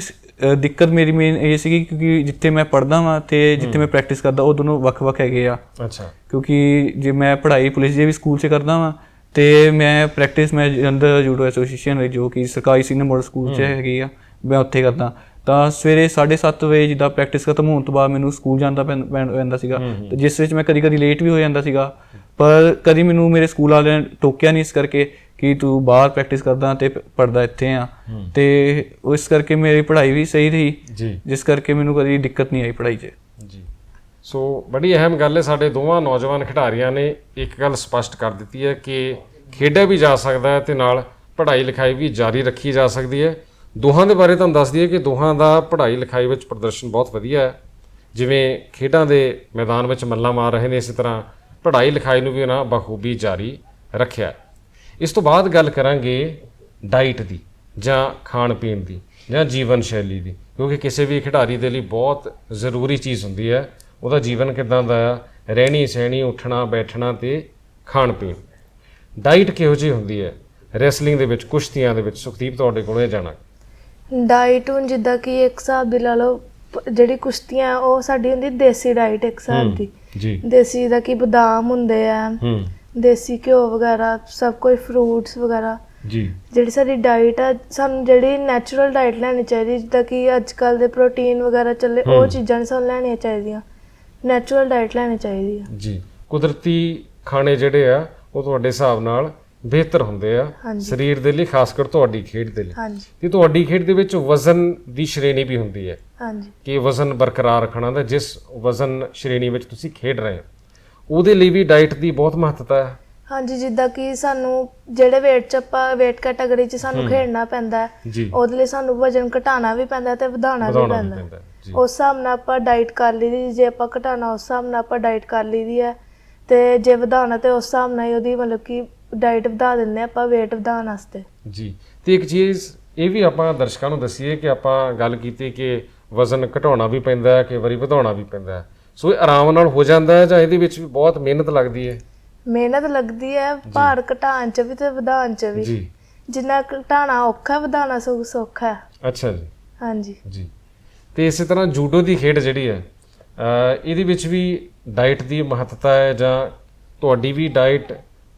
ਦਿੱਕਤ ਮੇਰੀ ਮੇਨ ਇਹ ਸੀਗੀ ਕਿਉਂਕਿ ਜਿੱਥੇ ਮੈਂ ਪੜ੍ਹਦਾ ਵਾਂ ਤੇ ਜਿੱਥੇ ਮੈਂ ਪ੍ਰੈਕਟਿਸ ਕਰਦਾ ਉਹ ਦੋਨੋਂ ਵੱਖ-ਵੱਖ ਹੈਗੇ ਆ। ਅੱਛਾ। ਕਿਉਂਕਿ ਜੇ ਮੈਂ ਪੜ੍ਹਾਈ ਪੁਲਿਸ ਦੇ ਵੀ ਸਕੂਲ 'ਚ ਕਰਦਾ ਵਾਂ ਤੇ ਮੈਂ ਪ੍ਰੈਕਟਿਸ ਮੈਂ ਅੰਦਰ ਜੂਡੋ ਐਸੋਸੀਏਸ਼ਨ ਵਿੱਚ ਜੋ ਕਿ ਸਰਕਾਰੀ ਸੀਨੀਅਰ ਮੋਡਲ ਸਕੂਲ 'ਚ ਹੈਗੀ ਆ ਮੈਂ ਉੱਥੇ ਕਰਦਾ। ਤਾਂ ਸਵੇਰੇ 7:30 ਵਜੇ ਜਿੱਦਾਂ ਪ੍ਰੈਕਟਿਸ ਖਤਮ ਹੋਣ ਤੋਂ ਬਾਅਦ ਮੈਨੂੰ ਸਕੂਲ ਜਾਣ ਦਾ ਪੈਂ- ਪੈਂ- ਪੈਂਦਾ ਸੀਗਾ ਤੇ ਜਿਸ ਵਿੱਚ ਮੈਂ ਕਦੀ-ਕਦੀ ਲੇਟ ਵੀ ਹੋ ਜਾਂਦਾ ਸੀਗਾ ਪਰ ਕਦੀ ਮੈਨੂੰ ਮੇਰੇ ਸਕੂਲ ਵਾਲਿਆਂ ਨੇ ਟੋਕਿਆ ਨਹੀਂ ਇਸ ਕਰਕੇ। ਕਿ ਤੂੰ ਬਾਹਰ ਪ੍ਰੈਕਟਿਸ ਕਰਦਾ ਤੇ ਪੜਦਾ ਇੱਥੇ ਆ। ਤੇ ਉਸ ਕਰਕੇ ਮੇਰੀ ਪੜ੍ਹਾਈ ਵੀ ਸਹੀ ਰਹੀ। ਜੀ। ਜਿਸ ਕਰਕੇ ਮੈਨੂੰ ਕਦੀ ਦਿੱਕਤ ਨਹੀਂ ਆਈ ਪੜ੍ਹਾਈ 'ਚ। ਜੀ। ਸੋ ਬੜੀ ਅਹਿਮ ਗੱਲ ਹੈ ਸਾਡੇ ਦੋਵਾਂ ਨੌਜਵਾਨ ਖਿਡਾਰੀਆਂ ਨੇ ਇੱਕ ਗੱਲ ਸਪਸ਼ਟ ਕਰ ਦਿੱਤੀ ਹੈ ਕਿ ਖੇਡਿਆ ਵੀ ਜਾ ਸਕਦਾ ਹੈ ਤੇ ਨਾਲ ਪੜ੍ਹਾਈ ਲਿਖਾਈ ਵੀ ਜਾਰੀ ਰੱਖੀ ਜਾ ਸਕਦੀ ਹੈ। ਦੋਹਾਂ ਦੇ ਬਾਰੇ ਤੁਹਾਨੂੰ ਦੱਸ ਦਈਏ ਕਿ ਦੋਹਾਂ ਦਾ ਪੜ੍ਹਾਈ ਲਿਖਾਈ ਵਿੱਚ ਪ੍ਰਦਰਸ਼ਨ ਬਹੁਤ ਵਧੀਆ ਹੈ। ਜਿਵੇਂ ਖੇਡਾਂ ਦੇ ਮੈਦਾਨ ਵਿੱਚ ਮੱਲਾਂ ਮਾਰ ਰਹੇ ਨੇ ਇਸੇ ਤਰ੍ਹਾਂ ਪੜ੍ਹਾਈ ਲਿਖਾਈ ਨੂੰ ਵੀ ਉਹਨਾਂ ਬਖੂਬੀ ਜਾਰੀ ਰੱਖਿਆ। ਇਸ ਤੋਂ ਬਾਅਦ ਗੱਲ ਕਰਾਂਗੇ ਡਾਈਟ ਦੀ ਜਾਂ ਖਾਣ ਪੀਣ ਦੀ ਜਾਂ ਜੀਵਨ ਸ਼ੈਲੀ ਦੀ ਕਿਉਂਕਿ ਕਿਸੇ ਵੀ ਖਿਡਾਰੀ ਦੇ ਲਈ ਬਹੁਤ ਜ਼ਰੂਰੀ ਚੀਜ਼ ਹੁੰਦੀ ਹੈ ਉਹਦਾ ਜੀਵਨ ਕਿਦਾਂ ਦਾ ਆ ਰਹਿਣੀ ਸਹਿਣੀ ਉੱਠਣਾ ਬੈਠਣਾ ਤੇ ਖਾਣ ਪੀਣ। ਡਾਈਟ ਕਿਹੋ ਜਿਹੀ ਹੁੰਦੀ ਹੈ? ਰੈਸਲਿੰਗ ਦੇ ਵਿੱਚ ਕੁਸ਼ਤੀਆਂ ਦੇ ਵਿੱਚ ਸੁਖਦੀਪ ਤੁਹਾਡੇ ਕੋਲੋਂ ਇਹ ਜਾਣਾ ਡਾਈਟ ਹੁਣ ਜਿੱਦਾਂ ਕਿ ਇੱਕ ਹਿਸਾਬ ਦੀ ਲਾ ਲਓ ਜਿਹੜੀ ਕੁਸ਼ਤੀਆਂ ਉਹ ਸਾਡੀ ਹੁੰਦੀ ਦੇਸੀ ਡਾਈਟ ਇੱਕ ਹਿਸਾਬ ਦੀ। ਜੀ। ਦੇਸੀ ਦਾ ਕੀ ਬਦਾਮ ਹੁੰਦੇ ਆ ਹੂੰ। ਦੇਸੀ ਘਿਓ ਵਗੈਰਾ ਸਭ ਕੁਝ ਫਰੂਟਸ ਵਗੈਰਾ। ਜੀ। ਜਿਹੜੀ ਸਾਡੀ ਡਾਈਟ ਆ ਸਾਨੂੰ ਜਿਹੜੀ ਨੈਚੁਰਲ ਡਾਈਟ ਲੈਣੀ ਚਾਹੀਦੀ ਜਿੱਦਾਂ ਕਿ ਅੱਜ ਕੱਲ ਦੇ ਪ੍ਰੋਟੀਨ ਵਗੈਰਾ ਚੱਲੇ ਉਹ ਚੀਜ਼ਾਂ ਨਹੀਂ ਸਾਨੂੰ ਲੈਣੀਆਂ ਚਾਹੀਦੀਆਂ। ਨੈਚੁਰਲ ਡਾਈਟ ਲੈਣੀ ਚਾਹੀਦੀ ਆ। ਜੀ। ਕੁਦਰਤੀ ਖਾਣੇ ਜਿਹੜੇ ਆ ਉਹ ਤੁਹਾਡੇ ਹਿਸਾਬ ਨਾਲ ਬਿਹਤਰ ਹੁੰਦੇ ਆ। ਹਾਂਜੀ। ਸਰੀਰ ਦੇ ਲਈ ਖਾਸ ਕਰ ਤੁਹਾਡੀ ਖੇਡ ਦੇ ਲਈ। ਹਾਂਜੀ। ਤੇ ਤੁਹਾਡੀ ਖੇਡ ਦੇ ਵਿੱਚ ਵਜ਼ਨ ਦੀ ਸ਼੍ਰੇਣੀ ਵੀ ਹੁੰਦੀ ਹੈ। ਹਾਂਜੀ। ਕਿ ਵਜ਼ਨ ਬਰਕਰਾਰ ਰੱਖਣਾ ਦਾ ਜਿਸ ਵਜ਼ਨ ਸ਼੍ਰੇਣੀ ਵਿੱਚ ਤੁਸੀਂ ਖੇਡ ਰਹੇ ਹੋ। ਉਹਦੇ ਲਈ ਵੀ ਡਾਈਟ ਦੀ ਬਹੁਤ ਮਹੱਤਤਾ ਹੈ। ਹਾਂਜੀ ਜਿੱਦਾਂ ਕਿ ਸਾਨੂੰ ਜਿਹੜੇ weight ਚ ਆਪਾਂ weight ਕੈਟਾਗਰੀ ਚ ਸਾਨੂੰ ਖੇਡਣਾ ਪੈਂਦਾ ਹੈ ਜੀ। ਉਹਦੇ ਲਈ ਸਾਨੂੰ ਵਜਨ ਘਟਾਉਣਾ ਵੀ ਪੈਂਦਾ ਤੇ ਵਧਾਉਣਾ ਵੀ ਵਧਾਉਣਾ ਵੀ ਪੈਂਦਾ ਪੈਂਦਾ ਹੈ। ਜੀ। ਉਸ ਹਿਸਾਬ ਨਾਲ ਆਪਾਂ ਡਾਈਟ ਕਰ ਲਈਦੀ ਜੇ ਆਪਾਂ ਘਟਾਉਣਾ ਉਸ ਹਿਸਾਬ ਨਾਲ ਆਪਾਂ ਡਾਈਟ ਕਰ ਲਈਦੀ ਹੈ ਤੇ ਜੇ ਵਧਾਉਣਾ ਤੇ ਉਸ ਹਿਸਾਬ ਨਾਲ ਹੀ ਉਹਦੀ ਮਤਲਬ ਕਿ ਡਾਈਟ ਵਧਾ ਦਿੰਦੇ ਹਾਂ ਆਪਾਂ weight ਵਧਾਉਣ ਵਾਸਤੇ। ਜੀ। ਤੇ ਇੱਕ ਚੀਜ਼ ਇਹ ਵੀ ਆਪਾਂ ਦਰਸ਼ਕਾਂ ਨੂੰ ਦੱਸੀਏ ਕਿ ਆਪਾਂ ਗੱਲ ਕੀਤੀ ਕਿ ਵਜ਼ਨ ਘਟਾਉਣਾ ਵੀ ਪੈਂਦਾ ਹੈ ਕਈ ਵਾਰੀ ਵਧਾਉਣਾ ਵੀ ਪੈਂਦਾ ਹੈ। ਸੋ ਇਹ ਆਰਾਮ ਨਾਲ ਹੋ ਜਾਂਦਾ ਹੈ ਜਾਂ ਇਹਦੇ ਵਿੱਚ ਵੀ ਬਹੁਤ ਮਿਹਨਤ ਲੱਗਦੀ ਹੈ ਮਿਹਨਤ ਲੱਗਦੀ ਹੈ ਭਾਰ ਘਟਾਉਣ ਚ ਵੀ ਤੇ ਵਧਾਉਣ ਚ ਵੀ ਜੀ ਜਿੰਨਾ ਘਟਾਉਣਾ ਔਖਾ ਹੈ, ਵਧਾਉਣਾ ਸਗੋਂ ਸੌਖਾ ਹੈ ਅੱਛਾ ਜੀ ਹਾਂਜੀ ਜੀ ਤੇ ਇਸੇ ਤਰ੍ਹਾਂ ਜੂਡੋ ਦੀ ਖੇਡ ਜਿਹੜੀ ਹੈ ਅਹ ਇਹਦੇ ਵਿੱਚ ਵੀ ਡਾਈਟ ਦੀ ਮਹੱਤਤਾ ਹੈ ਜਾਂ ਤੁਹਾਡੀ ਵੀ ਡਾਈਟ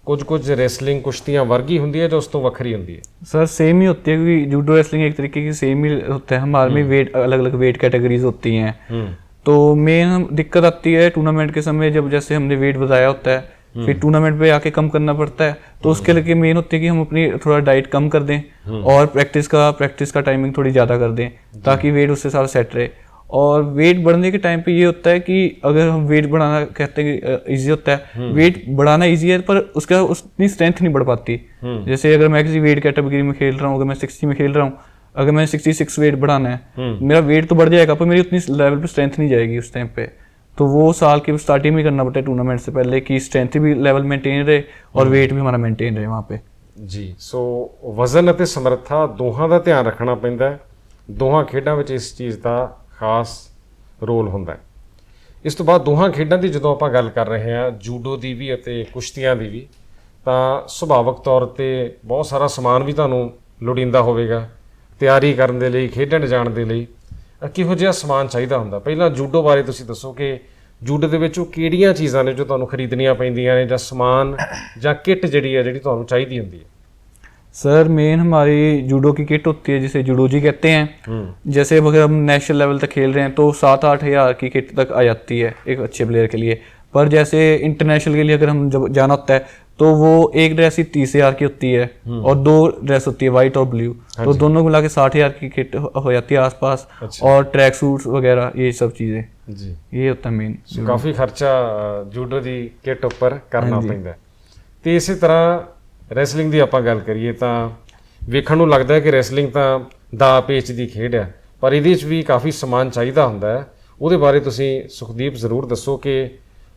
ਕੁਝ ਕੁਝ ਰੈਸਲਿੰਗ ਕੁਸ਼ਤੀਆਂ ਵਰਗੀ ਹੁੰਦੀ ਹੈ ਜਾਂ ਉਸ ਤੋਂ ਵੱਖਰੀ ਹੁੰਦੀ ਹੈ सर सेम ही होती है क्योंकि जूडो रेसलिंग एक तरीके की सेम ही होता है हमारे में वेट अलग अलग वेट कैटेगरीज होती हैं ਹੂੰ तो मेन दिक्कत आती है टूर्नामेंट के समय जब जैसे हमने वेट बताया होता है फिर टूर्नामेंट पे आके कम करना पड़ता है। तो उसके लिए मेन होती है कि हम अपनी थोड़ा डाइट कम कर दें और प्रैक्टिस का प्रैक्टिस का टाइमिंग थोड़ी ज़्यादा कर दें ताकि वेट उससे सारा सेट रहे। और वेट बढ़ने के टाइम पे ये होता है कि अगर हम वेट बढ़ाना कहते हैं इजी होता है वेट बढ़ाना इजी है पर उसका उतनी स्ट्रेंथ नहीं बढ़ पाती। जैसे अगर मैं किसी वेट कैटेगरी में खेल रहा हूँ अगर मैं सिक्सटी में खेल रहा हूँ अगर मैंने 66 वेट बढ़ाना है हम्म। मेरा वेट तो बढ़ जाएगा पर मेरी उतनी लेवल पे स्ट्रेंथ नहीं जाएगी उस टाइम पे तो वो साल की स्टार्टिंग में करना पड़ता है टूर्नामेंट से पहले कि स्ट्रेंथ भी लेवल मेंटेन रहे और वेट भी हमारा मेंटेन रहे वहाँ पे ਜੀ ਸੋ ਵਜ਼ਨ ਅਤੇ ਸਮਰੱਥਾ ਦੋਹਾਂ ਦਾ ਧਿਆਨ ਰੱਖਣਾ ਪੈਂਦਾ ਹੈ ਦੋਹਾਂ ਖੇਡਾਂ ਵਿੱਚ ਇਸ ਚੀਜ਼ ਦਾ ਖਾਸ ਰੋਲ ਹੁੰਦਾ ਹੈ ਇਸ ਤੋਂ ਬਾਅਦ ਦੋਹਾਂ ਖੇਡਾਂ ਦੀ ਜਦੋਂ ਆਪਾਂ ਗੱਲ ਕਰ ਰਹੇ ਹਾਂ ਜੂਡੋ ਦੀ ਵੀ ਅਤੇ ਕੁਸ਼ਤੀਆਂ ਦੀ ਵੀ ਤਾਂ ਸੁਭਾਵਕ ਤੌਰ ਤੇ ਬਹੁਤ ਸਾਰਾ ਸਮਾਨ ਵੀ ਤੁਹਾਨੂੰ ਲੋੜੀਂਦਾ ਹੋਵੇਗਾ ਤਿਆਰੀ ਕਰਨ ਦੇ ਲਈ ਖੇਡਣ ਜਾਣ ਦੇ ਲਈ ਅ, ਕਿਹੋ ਜਿਹਾ ਸਮਾਨ ਚਾਹੀਦਾ ਹੁੰਦਾ ਪਹਿਲਾਂ ਜੂਡੋ ਬਾਰੇ ਤੁਸੀਂ ਦੱਸੋ ਕਿ ਜੂਡੋ ਦੇ ਵਿੱਚ ਉਹ ਕਿਹੜੀਆਂ ਚੀਜ਼ਾਂ ਨੇ ਜੋ ਤੁਹਾਨੂੰ ਖਰੀਦਣੀਆਂ ਪੈਂਦੀਆਂ ਨੇ ਜਾਂ ਸਮਾਨ ਜਾਂ ਕਿੱਟ ਜਿਹੜੀ ਹੈ ਜਿਹੜੀ ਤੁਹਾਨੂੰ ਚਾਹੀਦੀ ਹੁੰਦੀ ਹੈ सर मेन हमारी जूडो की किट होती है जिसे जूडोजी कहते हैं हम्म जैसे अब अगर हम नेशनल लेवल तक खेल रहे हैं तो सात आठ हज़ार की किट तक आ जाती है एक अच्छे प्लेयर के लिए पर जैसे इंटरनेशनल के लिए अगर हम जब जाना होता है तो वो एक ड्रेस ही तीस हज़ार की होती है और दो ड्रेस होती है वाइट और ब्लू तो दोनों को मिला के साठ हज़ार की किट हो जाती है आसपास अच्छा। और ट्रैक सूट्स वगैरह ये सब चीज़ें ਜੀ ये होता है मेन ਸੋ ਕਾਫੀ ਖਰਚਾ ਅ, ਜੂਡੋ ਦੀ ਕਿੱਟ ਉੱਪਰ ਕਰਨਾ ਪੈਂਦਾ ਹੈ। ਤੇ ਇਸੇ ਤਰ੍ਹਾਂ ਰੈਸਲਿੰਗ ਦੀ ਆਪਾਂ ਗੱਲ ਕਰੀਏ ਤਾਂ ਵੇਖਣ ਨੂੰ ਲੱਗਦਾ ਹੈ ਕਿ ਰੈਸਲਿੰਗ ਤਾਂ ਦਾ ਪੇਚ ਦੀ ਖੇਡ ਹੈ ਪਰ ਇਹਦੇ ਵਿੱਚ ਵੀ ਕਾਫੀ ਸਮਾਨ ਚਾਹੀਦਾ ਹੁੰਦਾ ਹੈ ਉਹਦੇ ਬਾਰੇ ਤੁਸੀਂ ਸੁਖਦੀਪ ਜ਼ਰੂਰ ਦੱਸੋ ਕਿ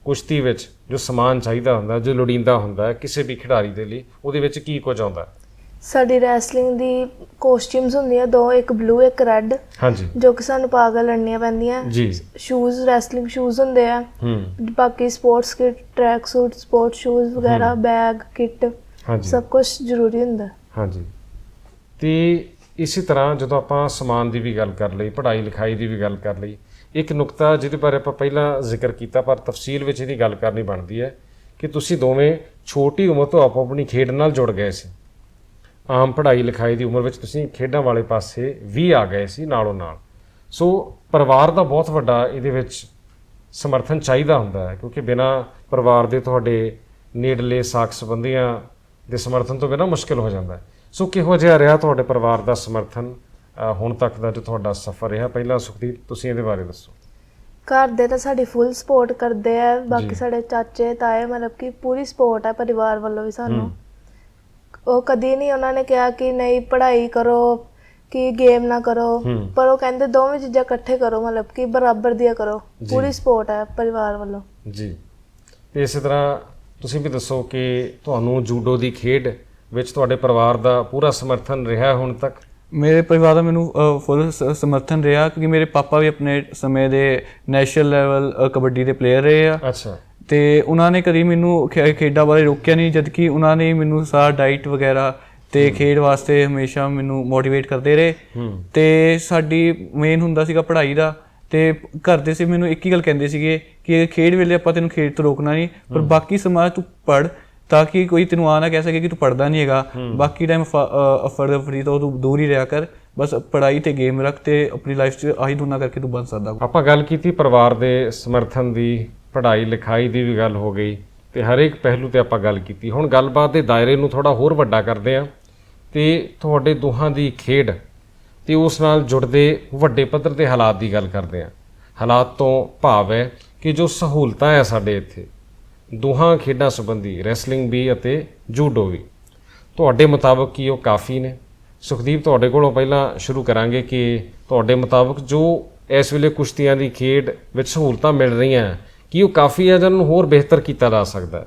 ਕੁਸ਼ਤੀ ਵਿੱਚ ਜੋ ਸਮਾਨ ਚਾਹੀਦਾ ਹੁੰਦਾ ਜੋ ਲੋੜੀਂਦਾ ਹੁੰਦਾ ਕਿਸੇ ਵੀ ਖਿਡਾਰੀ ਦੇ ਲਈ ਉਹਦੇ ਵਿੱਚ ਕੀ ਕੁਝ ਆਉਂਦਾ? ਸਾਡੀ ਰੈਸਲਿੰਗ ਦੀ ਕੋਸਟਿਊਮਸ ਹੁੰਦੀਆਂ ਦੋ ਇੱਕ ਬਲੂ ਇੱਕ ਰੈੱਡ ਹਾਂਜੀ। ਜੋ ਕਿ ਸਾਨੂੰ ਪਾ ਕੇ ਲੜਨੀਆਂ ਪੈਂਦੀਆਂ। ਜੀ। ਸ਼ੂਜ਼ ਰੈਸਲਿੰਗ ਸ਼ੂਜ਼ ਹੁੰਦੇ ਆ। ਹੂੰ। ਬਾਕੀ sports kit track suit sport shoes ਵਗੈਰਾ ਬੈਗ ਕਿਟ ਹਾਂਜੀ। ਸਭ ਕੁਝ ਜ਼ਰੂਰੀ ਹੁੰਦਾ। ਹਾਂਜੀ। ਤੇ ਇਸੇ ਤਰ੍ਹਾਂ ਜਦੋਂ ਆਪਾਂ ਸਮਾਨ ਦੀ ਵੀ ਗੱਲ ਕਰ ਲਈ, ਪੜ੍ਹਾਈ ਲਿਖਾਈ ਦੀ ਵੀ ਗੱਲ ਕਰ ਲਈ, ਇੱਕ ਨੁਕਤਾ ਜਿਹਦੇ ਬਾਰੇ ਆਪਾਂ ਪਹਿਲਾਂ ਜ਼ਿਕਰ ਕੀਤਾ, ਪਰ ਤਫਸੀਲ ਵਿੱਚ ਇਹਦੀ ਗੱਲ ਕਰਨੀ ਬਣਦੀ ਹੈ ਕਿ ਤੁਸੀਂ ਦੋਵੇਂ ਛੋਟੀ ਉਮਰ ਤੋਂ ਆਪੋ ਆਪਣੀ ਖੇਡ ਨਾਲ ਜੁੜ ਗਏ ਸੀ। ਆਮ ਪੜ੍ਹਾਈ ਲਿਖਾਈ ਦੀ ਉਮਰ ਵਿੱਚ ਤੁਸੀਂ ਖੇਡਾਂ ਵਾਲੇ ਪਾਸੇ ਵੀ ਆ ਗਏ ਸੀ ਨਾਲੋਂ ਨਾਲ। ਸੋ ਪਰਿਵਾਰ ਦਾ ਬਹੁਤ ਵੱਡਾ ਇਹਦੇ ਵਿੱਚ ਸਮਰਥਨ ਚਾਹੀਦਾ ਹੁੰਦਾ ਹੈ, ਕਿਉਂਕਿ ਬਿਨਾ ਪਰਿਵਾਰ ਦੇ ਤੁਹਾਡੇ ਨੇੜਲੇ ਸਾਕ ਸੰਬੰਧੀਆਂ ਦੇ ਸਮਰਥਨ ਤੋਂ ਬਿਨਾ ਮੁਸ਼ਕਲ ਹੋ ਜਾਂਦਾ ਹੈ। ਸੋ ਕਿਹੋ ਜਿਹਾ ਰਿਹਾ ਤੁਹਾਡੇ ਪਰਿਵਾਰ ਦਾ ਸਮਰਥਨ ਹੁਣ ਤੱਕ ਦਾ ਜੋ ਤੁਹਾਡਾ ਸਫ਼ਰ ਰਿਹਾ ਪਹਿਲਾਂ ਸੁਖਦੀਪ ਤੁਸੀਂ ਇਹਦੇ ਬਾਰੇ ਦੱਸੋ ਘਰ ਦੇ ਤਾਂ ਸਾਡੀ ਫੁੱਲ ਸਪੋਰਟ ਕਰਦੇ ਆ। ਬਾਕੀ ਸਾਡੇ ਚਾਚੇ ਤਾਏ ਮਤਲਬ ਕਿ ਪੂਰੀ ਸਪੋਰਟ ਹੈ ਪਰਿਵਾਰ ਵੱਲੋਂ ਵੀ ਸਾਨੂੰ। ਉਹ ਕਦੀ ਨਹੀਂ ਉਹਨਾਂ ਨੇ ਕਿਹਾ ਕਿ ਨਹੀਂ ਪੜ੍ਹਾਈ ਕਰੋ ਕਿ ਗੇਮ ਨਾ ਕਰੋ। ਪਰ ਉਹ ਕਹਿੰਦੇ ਦੋਵੇਂ ਚੀਜ਼ਾਂ ਇਕੱਠੇ ਕਰੋ ਮਤਲਬ ਕਿ ਬਰਾਬਰ ਦੀਆਂ ਕਰੋ। ਪੂਰੀ ਸਪੋਰਟ ਹੈ ਪਰਿਵਾਰ ਵੱਲੋਂ ਜੀ ਤੇ ਇਸੇ ਤਰ੍ਹਾਂ ਤੁਸੀਂ ਵੀ ਦੱਸੋ ਕਿ ਤੁਹਾਨੂੰ ਜੂਡੋ ਦੀ ਖੇਡ ਵਿੱਚ ਤੁਹਾਡੇ ਪਰਿਵਾਰ ਦਾ ਪੂਰਾ ਸਮਰਥਨ ਰਿਹਾ ਹੁਣ ਤੱਕ? ਮੇਰੇ ਪਰਿਵਾਰ ਦਾ ਮੈਨੂੰ ਫੁੱਲ ਸਮਰਥਨ ਰਿਹਾ ਕਿਉਂਕਿ ਮੇਰੇ ਪਾਪਾ ਵੀ ਆਪਣੇ ਸਮੇਂ ਦੇ ਨੈਸ਼ਨਲ ਲੈਵਲ ਕਬੱਡੀ ਦੇ ਪਲੇਅਰ ਰਹੇ ਆ। ਅੱਛਾ। ਤੇ ਉਹਨਾਂ ਨੇ ਕਦੀ ਮੈਨੂੰ ਖੇਡਾਂ ਬਾਰੇ ਰੋਕਿਆ ਨਹੀਂ ਜਦ ਕਿ ਉਹਨਾਂ ਨੇ ਮੈਨੂੰ ਸਾਰਾ ਡਾਈਟ ਵਗੈਰਾ ਤੇ ਖੇਡ ਵਾਸਤੇ ਹਮੇਸ਼ਾ ਮੈਨੂੰ ਮੋਟੀਵੇਟ ਕਰਦੇ ਰਹੇ। ਤੇ ਸਾਡੀ ਮੇਨ ਹੁੰਦਾ ਸੀਗਾ ਪੜ੍ਹਾਈ ਦਾ ਤੇ ਘਰ ਦੇ ਸੀ ਮੈਨੂੰ ਇੱਕ ਹੀ ਗੱਲ ਕਹਿੰਦੇ ਸੀਗੇ ਕਿ ਖੇਡ ਵੇਲੇ ਆਪਾਂ ਤੈਨੂੰ ਖੇਡ ਤੋਂ ਰੋਕਣਾ ਨਹੀਂ ਪਰ ਬਾਕੀ ਸਮਾਂ ਤੂੰ ਪੜ੍ਹ ਤਾਂ ਕਿ ਕੋਈ ਤੈਨੂੰ ਆ ਨਾ ਕਹਿ ਸਕੇ ਕਿ ਤੂੰ ਪੜਦਾ ਨਹੀਂ ਹੈਗਾ। ਬਾਕੀ ਟਾਈਮ ਅਫਰ ਫਰੀ ਤੋਂ ਤੂੰ ਦੂਰ ਹੀ ਰਿਹਾ ਕਰ। ਬਸ ਪੜ੍ਹਾਈ ਤੇ ਗੇਮ ਰੱਖ ਤੇ ਆਪਣੀ ਲਾਈਫ 'ਚ ਆਹੀ ਦੋਨਾਂ ਕਰਕੇ ਤੂੰ ਬਣ ਸਕਦਾ। ਆਪਾਂ ਗੱਲ ਕੀਤੀ ਪਰਿਵਾਰ ਦੇ ਸਮਰਥਨ ਦੀ ਪੜ੍ਹਾਈ ਲਿਖਾਈ ਦੀ ਵੀ ਗੱਲ ਹੋ ਗਈ ਤੇ ਹਰ ਇੱਕ ਪਹਿਲੂ ਤੇ ਆਪਾਂ ਗੱਲ ਕੀਤੀ। ਹੁਣ ਗੱਲਬਾਤ ਦੇ ਦਾਇਰੇ ਨੂੰ ਥੋੜਾ ਹੋਰ ਵੱਡਾ ਕਰਦੇ ਹਾਂ ਤੇ ਤੁਹਾਡੇ ਦੋਹਾਂ ਦੀ ਖੇਡ ਤੇ ਉਸ ਨਾਲ ਜੁੜਦੇ ਵੱਡੇ ਪੱਧਰ ਤੇ ਹਾਲਾਤ ਦੀ ਗੱਲ ਕਰਦੇ ਹਾਂ। ਹਾਲਾਤ ਤੋਂ ਭਾਵ ਹੈ ਕਿ ਜੋ ਸਹੂਲਤਾਂ ਹੈ ਸਾਡੇ ਇੱਥੇ ਦੋਹਾਂ ਖੇਡਾਂ ਸੰਬੰਧੀ ਰੈਸਲਿੰਗ ਵੀ ਅਤੇ ਜੂਡੋ ਵੀ। ਤੁਹਾਡੇ ਮੁਤਾਬਕ ਕੀ ਉਹ ਕਾਫੀ ਨੇ? ਸੁਖਦੀਪ ਤੁਹਾਡੇ ਕੋਲੋਂ ਪਹਿਲਾਂ ਸ਼ੁਰੂ ਕਰਾਂਗੇ ਕਿ ਤੁਹਾਡੇ ਮੁਤਾਬਕ ਜੋ ਇਸ ਵੇਲੇ ਕੁਸ਼ਤੀਆਂ ਦੀ ਖੇਡ ਵਿੱਚ ਸਹੂਲਤਾਂ ਮਿਲ ਰਹੀਆਂ ਕੀ ਉਹ ਕਾਫੀ ਹੈ ਜਾਂ ਉਹਨੂੰ ਹੋਰ ਬਿਹਤਰ ਕੀਤਾ ਜਾ ਸਕਦਾ ਹੈ?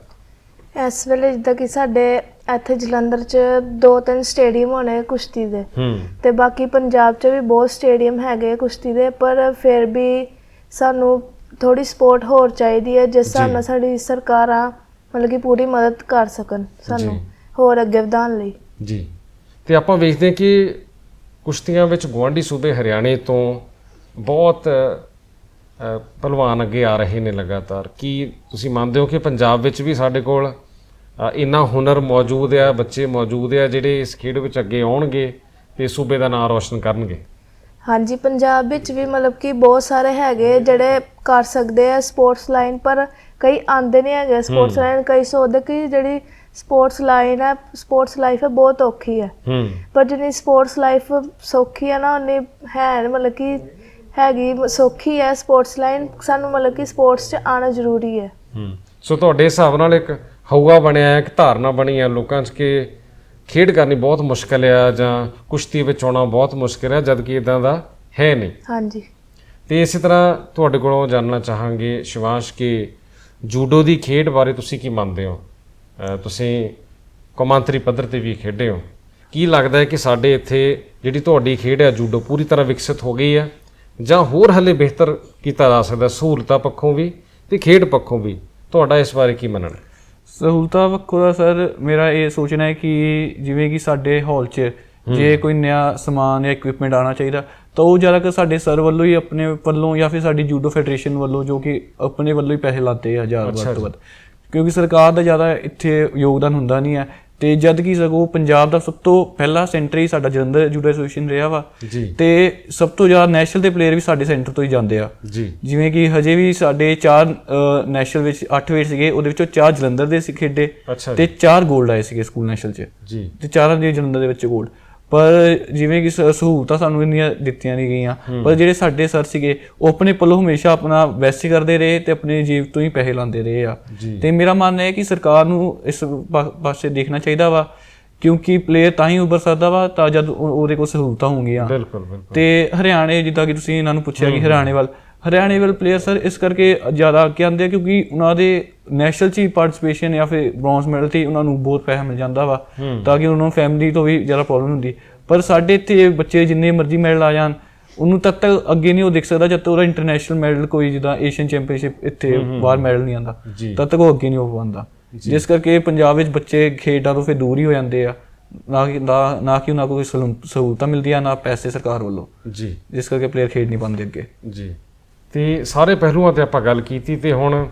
ਇਸ ਵੇਲੇ ਜਿੱਦਾਂ ਕਿ ਸਾਡੇ ਇੱਥੇ ਜਲੰਧਰ 'ਚ ਦੋ ਤਿੰਨ ਸਟੇਡੀਅਮ ਹੋਣੇ ਕੁਸ਼ਤੀ ਦੇ। ਤੇ ਬਾਕੀ ਪੰਜਾਬ 'ਚ ਵੀ ਬਹੁਤ ਸਟੇਡੀਅਮ ਹੈਗੇ ਕੁਸ਼ਤੀ ਦੇ ਪਰ ਫਿਰ ਵੀ ਸਾਨੂੰ ਥੋੜੀ ਸਪੋਰਟ ਹੋਰ ਚਾਹੀਦੀ ਹੈ ਜਿਸ ਹਿਸਾਬ। ਨਾਲ ਸਾਡੀ ਸਰਕਾਰਾਂ ਮਤਲਬ ਕਿ ਪੂਰੀ ਮਦਦ ਕਰ ਸਕਣ ਸਾਨੂੰ। ਹੋਰ ਅੱਗੇ ਵਧਾਉਣ ਲਈ ਜੀ ਤੇ ਆਪਾਂ ਵੇਖਦੇ ਹਾਂ ਕਿ ਕੁਸ਼ਤੀਆਂ ਵਿੱਚ ਗੁਆਂਢੀ ਸੂਬੇ ਹਰਿਆਣੇ ਤੋਂ ਬਹੁਤ ਪਹਿਲਵਾਨ ਅੱਗੇ ਆ ਰਹੇ ਨੇ ਲਗਾਤਾਰ ਕੀ ਤੁਸੀਂ ਮੰਨਦੇ ਹੋ ਕਿ ਪੰਜਾਬ ਵਿੱਚ ਵੀ ਸਾਡੇ ਕੋਲ ਇੰਨਾ ਹੁਨਰ ਮੌਜੂਦ ਹੈ ਬੱਚੇ ਮੌਜੂਦ ਹੈ ਜਿਹੜੇ ਇਸ ਖੇਡ ਵਿੱਚ ਅੱਗੇ ਆਉਣਗੇ ਤੇ ਸੂਬੇ ਦਾ ਨਾਮ ਰੋਸ਼ਨ ਕਰਨਗੇ ਹਾਂਜੀ ਪੰਜਾਬ ਵਿੱਚ ਵੀ ਮਤਲਬ ਕਿ ਬਹੁਤ ਸਾਰੇ ਹੈਗੇ ਜਿਹੜੇ ਕਰ ਸਕਦੇ ਆ ਸਪੋਰਟਸ ਲਾਈਨ ਪਰ ਕਈ ਆਂਦੇ ਨਹੀਂ ਹੈਗੇ ਸਪੋਰਟਸ ਲਾਈਨ ਕਈ ਸੋਚਦੇ ਕਿ ਜਿਹੜੀ ਸਪੋਰਟਸ ਲਾਈਨ ਹੈ ਸਪੋਰਟਸ ਲਾਈਫ ਹੈ ਬਹੁਤ ਔਖੀ ਹੈ। ਪਰ ਜਿੰਨੀ ਸਪੋਰਟਸ ਲਾਈਫ ਸੌਖੀ ਹੈ ਨਾ ਉਨੀ ਹੈ ਮਤਲਬ ਕਿ ਹੈਗੀ ਸੌਖੀ ਹੈ ਸਪੋਰਟਸ ਲਾਈਨ ਸਾਨੂੰ ਮਤਲਬ ਕਿ ਸਪੋਰਟਸ 'ਚ ਆਉਣਾ ਜ਼ਰੂਰੀ ਹੈ ਹੂੰ। ਸੋ ਤੁਹਾਡੇ ਹਿਸਾਬ ਨਾਲ ਇੱਕ ਹਊਆ ਬਣਿਆ ਹੈ ਇੱਕ ਧਾਰਨਾ ਬਣੀ ਹੈ ਲੋਕਾਂ 'ਚ ਕਿ ਖੇਡ ਕਰਨੀ ਬਹੁਤ ਮੁਸ਼ਕਲ ਆ ਜਾਂ ਕੁਸ਼ਤੀ ਵਿੱਚ ਆਉਣਾ ਬਹੁਤ ਮੁਸ਼ਕਲ ਆ ਜਦ ਕਿ ਇਦਾਂ ਦਾ ਹੈ ਨਹੀਂ। ਹਾਂਜੀ। ਤੇ ਇਸੇ ਤਰ੍ਹਾਂ ਤੁਹਾਡੇ ਕੋਲੋਂ ਜਾਣਨਾ ਚਾਹਾਂਗੇ ਸ਼ਿਵਾਂਸ਼ ਕਿ ਜੂਡੋ ਦੀ ਖੇਡ ਬਾਰੇ ਤੁਸੀਂ ਕੀ ਮੰਨਦੇ ਹੋ? ਤੁਸੀਂ ਕੌਮਾਂਤਰੀ ਪੱਧਰ ਤੇ ਵੀ ਖੇਡੇ ਹੋ। ਕੀ ਲੱਗਦਾ ਹੈ ਕਿ ਸਾਡੇ ਇੱਥੇ ਜਿਹੜੀ ਤੁਹਾਡੀ ਖੇਡ ਹੈ ਜੂਡੋ ਪੂਰੀ ਤਰ੍ਹਾਂ ਵਿਕਸਿਤ ਹੋ ਗਈ ਹੈ ਜਾਂ ਹੋਰ ਹੱਲੇ ਬਿਹਤਰ ਕੀਤਾ ਜਾ ਸਕਦਾ ਸਹੂਲਤਾਂ ਪੱਖੋਂ ਵੀ ਤੇ ਖੇਡ ਪੱਖੋਂ ਵੀ? ਤੁਹਾਡਾ ਇਸ ਬਾਰੇ ਕੀ ਮੰਨਣਾ ਹੈ? ਸਹੂਲਤਾਂ ਵੱਖੋ ਦਾ ਸਰ ਮੇਰਾ ਇਹ ਸੋਚਣਾ ਹੈ ਕਿ ਜਿਵੇਂ ਕਿ ਸਾਡੇ ਹਾਲ 'ਚ ਜੇ ਕੋਈ ਨਵਾਂ ਸਮਾਨ ਜਾਂ ਇਕਵਿਪਮੈਂਟ ਆਉਣਾ ਚਾਹੀਦਾ ਤਾਂ ਉਹ ਜ਼ਿਆਦਾਤਰ ਸਾਡੇ ਸਰ ਵੱਲੋਂ ਹੀ ਆਪਣੇ ਵੱਲੋਂ ਜਾਂ ਫਿਰ ਸਾਡੀ ਜੂਡੋ ਫੈਡਰੇਸ਼ਨ ਵੱਲੋਂ ਜੋ ਕਿ ਆਪਣੇ ਵੱਲੋਂ ਹੀ ਪੈਸੇ ਲਾਤੇ ਆ ਹਜ਼ਾਰ ਵੱਧ ਤੋਂ ਵੱਧ। ਕਿਉਂਕਿ ਸਰਕਾਰ ਦਾ ਜ਼ਿਆਦਾ ਇੱਥੇ ਯੋਗਦਾਨ ਹੁੰਦਾ ਨਹੀਂ ਹੈ। ਤੇ ਜਦ ਕਿ ਸਗੋਂ ਪੰਜਾਬ ਦਾ ਸਭ ਤੋਂ ਪਹਿਲਾ ਸੈਂਟਰ ਹੀ ਸਾਡਾ ਜਲੰਧਰ ਜੂਡੋ ਐਸੋਸੀਏਸ਼ਨ ਰਿਹਾ ਵਾ। ਤੇ ਸਭ ਤੋਂ ਜ਼ਿਆਦਾ ਨੈਸ਼ਨਲ ਦੇ ਪਲੇਅਰ ਵੀ ਸਾਡੇ ਸੈਂਟਰ ਤੋਂ ਹੀ ਜਾਂਦੇ ਆ। ਜਿਵੇਂ ਕਿ ਹਜੇ ਵੀ ਸਾਡੇ ਚਾਰ ਨੈਸ਼ਨਲ ਵਿੱਚ 8 ਵੇਟ ਸੀਗੇ ਉਹਦੇ ਵਿੱਚੋਂ ਚਾਰ ਜਲੰਧਰ ਦੇ ਸੀ ਖੇਡੇ ਤੇ ਚਾਰ 골ਡ ਆਏ ਸੀਗੇ ਸਕੂਲ ਨੈਸ਼ਨਲ 'ਚ। ਜੀ। ਤੇ ਚਾਰਾਂ ਦੇ ਜਲੰਧਰ ਦੇ ਵਿੱਚ 골ਡ ਪਰ ਜਿਵੇਂ ਕਿ ਸ- ਸਹੂਲਤਾਂ ਸਾਨੂੰ ਇੰਨੀਆਂ ਦਿੱਤੀਆਂ ਨਹੀਂ ਗਈਆਂ। ਪਰ ਜਿਹੜੇ ਸਾਡੇ ਸਰ ਸੀਗੇ ਉਹ ਆਪਣੇ ਪੱਲੋਂ ਹਮੇਸ਼ਾ ਆਪਣਾ ਬੈਸਟ ਹੀ ਕਰਦੇ ਰਹੇ ਤੇ ਆਪਣੀ ਜੀਵ ਤੋਂ ਹੀ ਪੈਸੇ ਲਾਉਂਦੇ ਰਹੇ ਆ। ਜੀ। ਤੇ ਮੇਰਾ ਮੰਨਣਾ ਹੈ ਕਿ ਸਰਕਾਰ ਨੂੰ ਇਸ ਪਾ- ਪਾਸੇ ਦੇਖਣਾ ਚਾਹੀਦਾ ਵਾ ਕਿਉਂਕਿ ਪਲੇਅਰ ਤਾਂ ਹੀ ਉੱਭਰ ਸਕਦਾ ਵਾ ਤਾਂ ਜਦ ਉਹ- ਉਹਦੇ ਕੋਲ ਸਹੂਲਤਾਂ ਹੋਣਗੀਆਂ। ਬਿਲਕੁਲ ਬਿਲਕੁਲ। ਤੇ ਹਰਿਆਣੇ ਜਿੱਦਾਂ ਕਿ ਤੁਸੀਂ ਇਹਨਾਂ ਨੂੰ ਪੁੱਛਿਆ ਕਿ ਹਰਿਆਣੇ ਵੱਲ ਹਰਿਆਣੇ ਵੱਲ ਪਲੇਅਰ ਸਰ ਇਸ ਕਰਕੇ ਜ਼ਿਆਦਾ ਅੱਗੇ ਆਉਂਦੇ ਆ ਕਿਉਂਕਿ ਉਹਨਾਂ ਦੇ ਨੈਸ਼ਨਲ ਚ ਪਾਰਟਿਸਿਪੇਸ਼ਨ ਜਾਂ ਫਿਰ ਬ੍ਰੌਂਜ਼ ਮੈਡਲ ਤੇ ਉਹਨਾਂ ਨੂੰ ਬਹੁਤ ਪੈਸਾ ਮਿਲ ਜਾਂਦਾ ਵਾ ਤਾਂ ਕਿ ਉਹਨਾਂ ਨੂੰ ਫੈਮਿਲੀ ਤੋਂ ਵੀ ਜ਼ਿਆਦਾ ਪ੍ਰੋਬਲਮ ਹੁੰਦੀ। ਪਰ ਸਾਡੇ ਇੱਥੇ ਬੱਚੇ ਜਿੰਨੇ ਮਰਜ਼ੀ ਮੈਡਲ ਆ ਜਾਣ ਉਹਨੂੰ ਤਦ ਤੱਕ ਅੱਗੇ ਨਹੀਂ ਉਹ ਦੇਖ ਸਕਦਾ ਜਦ ਤੱਕ ਉਹਦਾ ਇੰਟਰਨੈਸ਼ਨਲ ਮੈਡਲ ਕੋਈ ਜਿੱਦਾਂ ਏਸ਼ੀਅਨ ਚੈਂਪੀਅਨਸ਼ਿਪ ਇੱਥੇ ਬਾਹਰ ਮੈਡਲ ਨਹੀਂ ਆਂਦਾ ਜੀ। ਤਦ ਤੱਕ ਉਹ ਅੱਗੇ ਨਹੀਂ ਹੋ ਪਾਉਂਦਾ ਜਿਸ ਕਰਕੇ ਪੰਜਾਬ ਵਿੱਚ ਬੱਚੇ ਖੇਡਾਂ ਤੋਂ ਫਿਰ ਦੂਰ ਹੀ ਹੋ ਜਾਂਦੇ ਆ ਨਾ ਕਿ ਨਾ ਕਿ ਉਹਨਾਂ ਕੋਈ ਸਹੂਲ- ਸਹੂਲਤਾਂ ਮਿਲਦੀਆਂ ਨਾ ਪੈਸੇ ਸਰਕਾਰ ਵੱਲੋਂ। ਜੀ। ਜਿਸ ਕਰਕੇ ਪਲੇਅਰ ਖੇਡ ਨਹੀਂ ਪਾਉਂਦੇ ਅੱਗੇ। ਜੀ। ਤੇ ਸਾਰੇ ਪਹਿਲੂਆਂ ਤੇ ਆਪਾਂ ਗੱਲ ਕੀਤੀ ਤੇ ਹੁਣ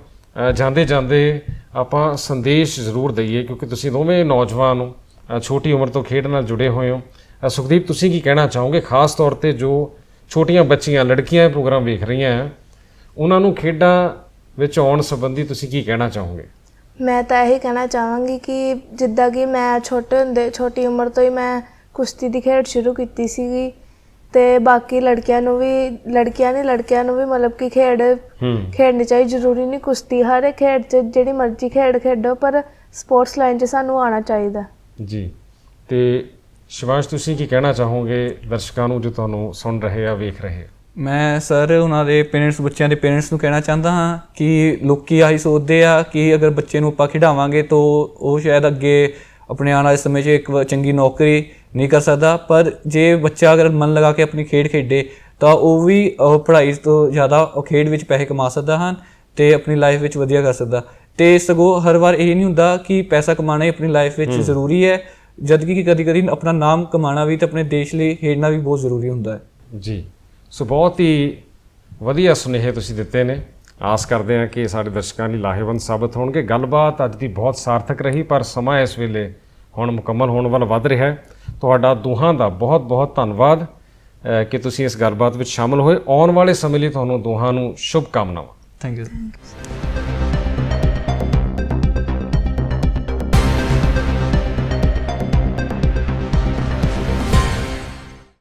ਜਾਂਦੇ ਜਾਂਦੇ ਆਪਾਂ ਸੰਦੇਸ਼ ਜ਼ਰੂਰ ਦਈਏ ਕਿਉਂਕਿ ਤੁਸੀਂ ਦੋਵੇਂ ਨੌਜਵਾਨ ਹੋ ਛੋਟੀ ਉਮਰ ਤੋਂ ਖੇਡ ਨਾਲ ਜੁੜੇ ਹੋਏ ਹੋ। ਸੁਖਦੀਪ, ਤੁਸੀਂ ਕੀ ਕਹਿਣਾ ਚਾਹੋਗੇ? ਖਾਸ ਤੌਰ ਤੇ ਜੋ ਛੋਟੀਆਂ ਬੱਚੀਆਂ, ਲੜਕੀਆਂ ਇਹ ਪ੍ਰੋਗਰਾਮ ਵੇਖ ਰਹੀਆਂ ਉਹਨਾਂ ਨੂੰ ਖੇਡਾਂ ਵਿੱਚ ਆਉਣ ਸੰਬੰਧੀ ਤੁਸੀਂ ਕੀ ਕਹਿਣਾ ਚਾਹੋਗੇ? ਮੈਂ ਤਾਂ ਇਹੀ ਕਹਿਣਾ ਚਾਹਾਂਗੀ ਕਿ ਜਿੱਦਾਂ ਕਿ ਮੈਂ ਛੋਟੇ ਹੁੰਦੇ, ਛੋਟੀ ਉਮਰ ਤੋਂ ਹੀ ਮੈਂ ਕੁਸ਼ਤੀ ਦੀ ਖੇਡ ਸ਼ੁਰੂ ਕੀਤੀ ਸੀਗੀ। ਤੇ ਬਾਕੀ ਲੜਕਿਆਂ ਨੂੰ ਵੀ ਲੜਕੀਆਂ ਨੇ ਲੜਕਿਆਂ ਨੂੰ ਵੀ ਮਤਲਬ ਕਿ ਖੇਡ ਹੂੰ। ਖੇਡਣੀ ਚਾਹੀਦੀ ਜ਼ਰੂਰੀ ਨਹੀਂ ਕੁਸ਼ਤੀ। ਹਰ ਇੱਕ ਖੇਡ 'ਚ ਜਿਹੜੀ ਮਰਜ਼ੀ ਖੇਡ ਖੇਡੋ ਪਰ ਸਪੋਰਟਸ ਲਾਈਨ 'ਚ ਸਾਨੂੰ ਆਉਣਾ ਚਾਹੀਦਾ। ਜੀ। ਤੇ ਸ਼ਿਵਾਂਸ਼ ਤੁਸੀਂ ਕੀ ਕਹਿਣਾ ਚਾਹੋਗੇ ਦਰਸ਼ਕਾਂ ਨੂੰ ਜੋ ਤੁਹਾਨੂੰ ਸੁਣ ਰਹੇ ਆ ਵੇਖ ਰਹੇ ਆ? ਮੈਂ ਸਰ ਉਹਨਾਂ ਦੇ ਪੇਰੈਂਟਸ ਬੱਚਿਆਂ ਦੇ ਪੇਰੈਂਟਸ ਨੂੰ ਕਹਿਣਾ ਚਾਹੁੰਦਾ ਹਾਂ ਕਿ ਲੋਕੀ ਆਹੀ ਸੋਚਦੇ ਆ ਕਿ ਅਗਰ ਬੱਚੇ ਨੂੰ ਆਪਾਂ ਖਿਡਾਵਾਂਗੇ ਤਾਂ ਉਹ ਸ਼ਾਇਦ ਅੱਗੇ ਆਪਣੇ ਆਉਣ ਵਾਲੇ ਸਮੇਂ 'ਚ ਇੱਕ ਵ- ਚੰਗੀ ਨੌਕਰੀ ਨਹੀਂ ਕਰ ਸਕਦਾ ਪਰ ਜੇ ਬੱਚਾ ਅਗਰ ਮਨ ਲਗਾ ਕੇ ਆਪਣੀ ਖੇਡ ਖੇਡੇ ਤਾਂ ਉਹ ਵੀ ਅਹ, ਪੜ੍ਹਾਈ ਤੋਂ ਜ਼ਿਆਦਾ ਉਹ ਖੇਡ ਵਿੱਚ ਪੈਸੇ ਕਮਾ ਸਕਦਾ ਹਨ ਤੇ ਆਪਣੀ ਲਾਈਫ ਵਿੱਚ ਵਧੀਆ ਕਰ ਸਕਦਾ। ਤੇ ਸਗੋਂ ਹਰ ਵਾਰ ਇਹ ਨਹੀਂ ਹੁੰਦਾ ਕਿ ਪੈਸਾ ਕਮਾਉਣਾ ਹੀ ਆਪਣੀ ਲਾਈਫ ਵਿੱਚ ਜ਼ਰੂਰੀ ਹੈ ਜਦ ਕਿ ਕਦੀ ਕਦੀ ਆਪਣਾ ਨਾਮ ਕਮਾਉਣਾ ਵੀ ਤੇ ਆਪਣੇ ਦੇਸ਼ ਲਈ ਖੇਡਣਾ ਵੀ ਬਹੁਤ ਜ਼ਰੂਰੀ ਹੁੰਦਾ ਹੈ। ਜੀ। ਸੋ ਬਹੁਤ ਹੀ ਵਧੀਆ ਸੁਨੇਹੇ ਤੁਸੀਂ ਦਿੱਤੇ ਨੇ। ਆਸ ਕਰਦੇ ਹਾਂ ਕਿ ਸਾਡੇ ਦਰਸ਼ਕਾਂ ਲਈ ਲਾਹੇਵੰਦ ਸਾਬਤ ਹੋਣਗੇ। ਗੱਲਬਾਤ ਅੱਜ ਦੀ ਬਹੁਤ ਸਾਰਥਕ ਰਹੀ ਪਰ ਸਮਾਂ ਇਸ ਵੇਲੇ ਹੁਣ ਮੁਕੰਮਲ ਹੋਣ ਵੱਲ ਵੱਧ ਰਿਹਾ ਹੈ। ਤੁਹਾਡਾ ਦੋਹਾਂ ਦਾ ਬਹੁਤ ਬਹੁਤ ਧੰਨਵਾਦ ਕਿ ਤੁਸੀਂ ਇਸ ਗੱਲਬਾਤ ਵਿੱਚ ਸ਼ਾਮਲ ਹੋਏ। ਆਉਣ ਵਾਲੇ ਸਮੇਂ ਲਈ ਤੁਹਾਨੂੰ ਦੋਹਾਂ ਨੂੰ ਸ਼ੁਭ ਕਾਮਨਾਵਾਂ ਥੈਂਕ ਯੂ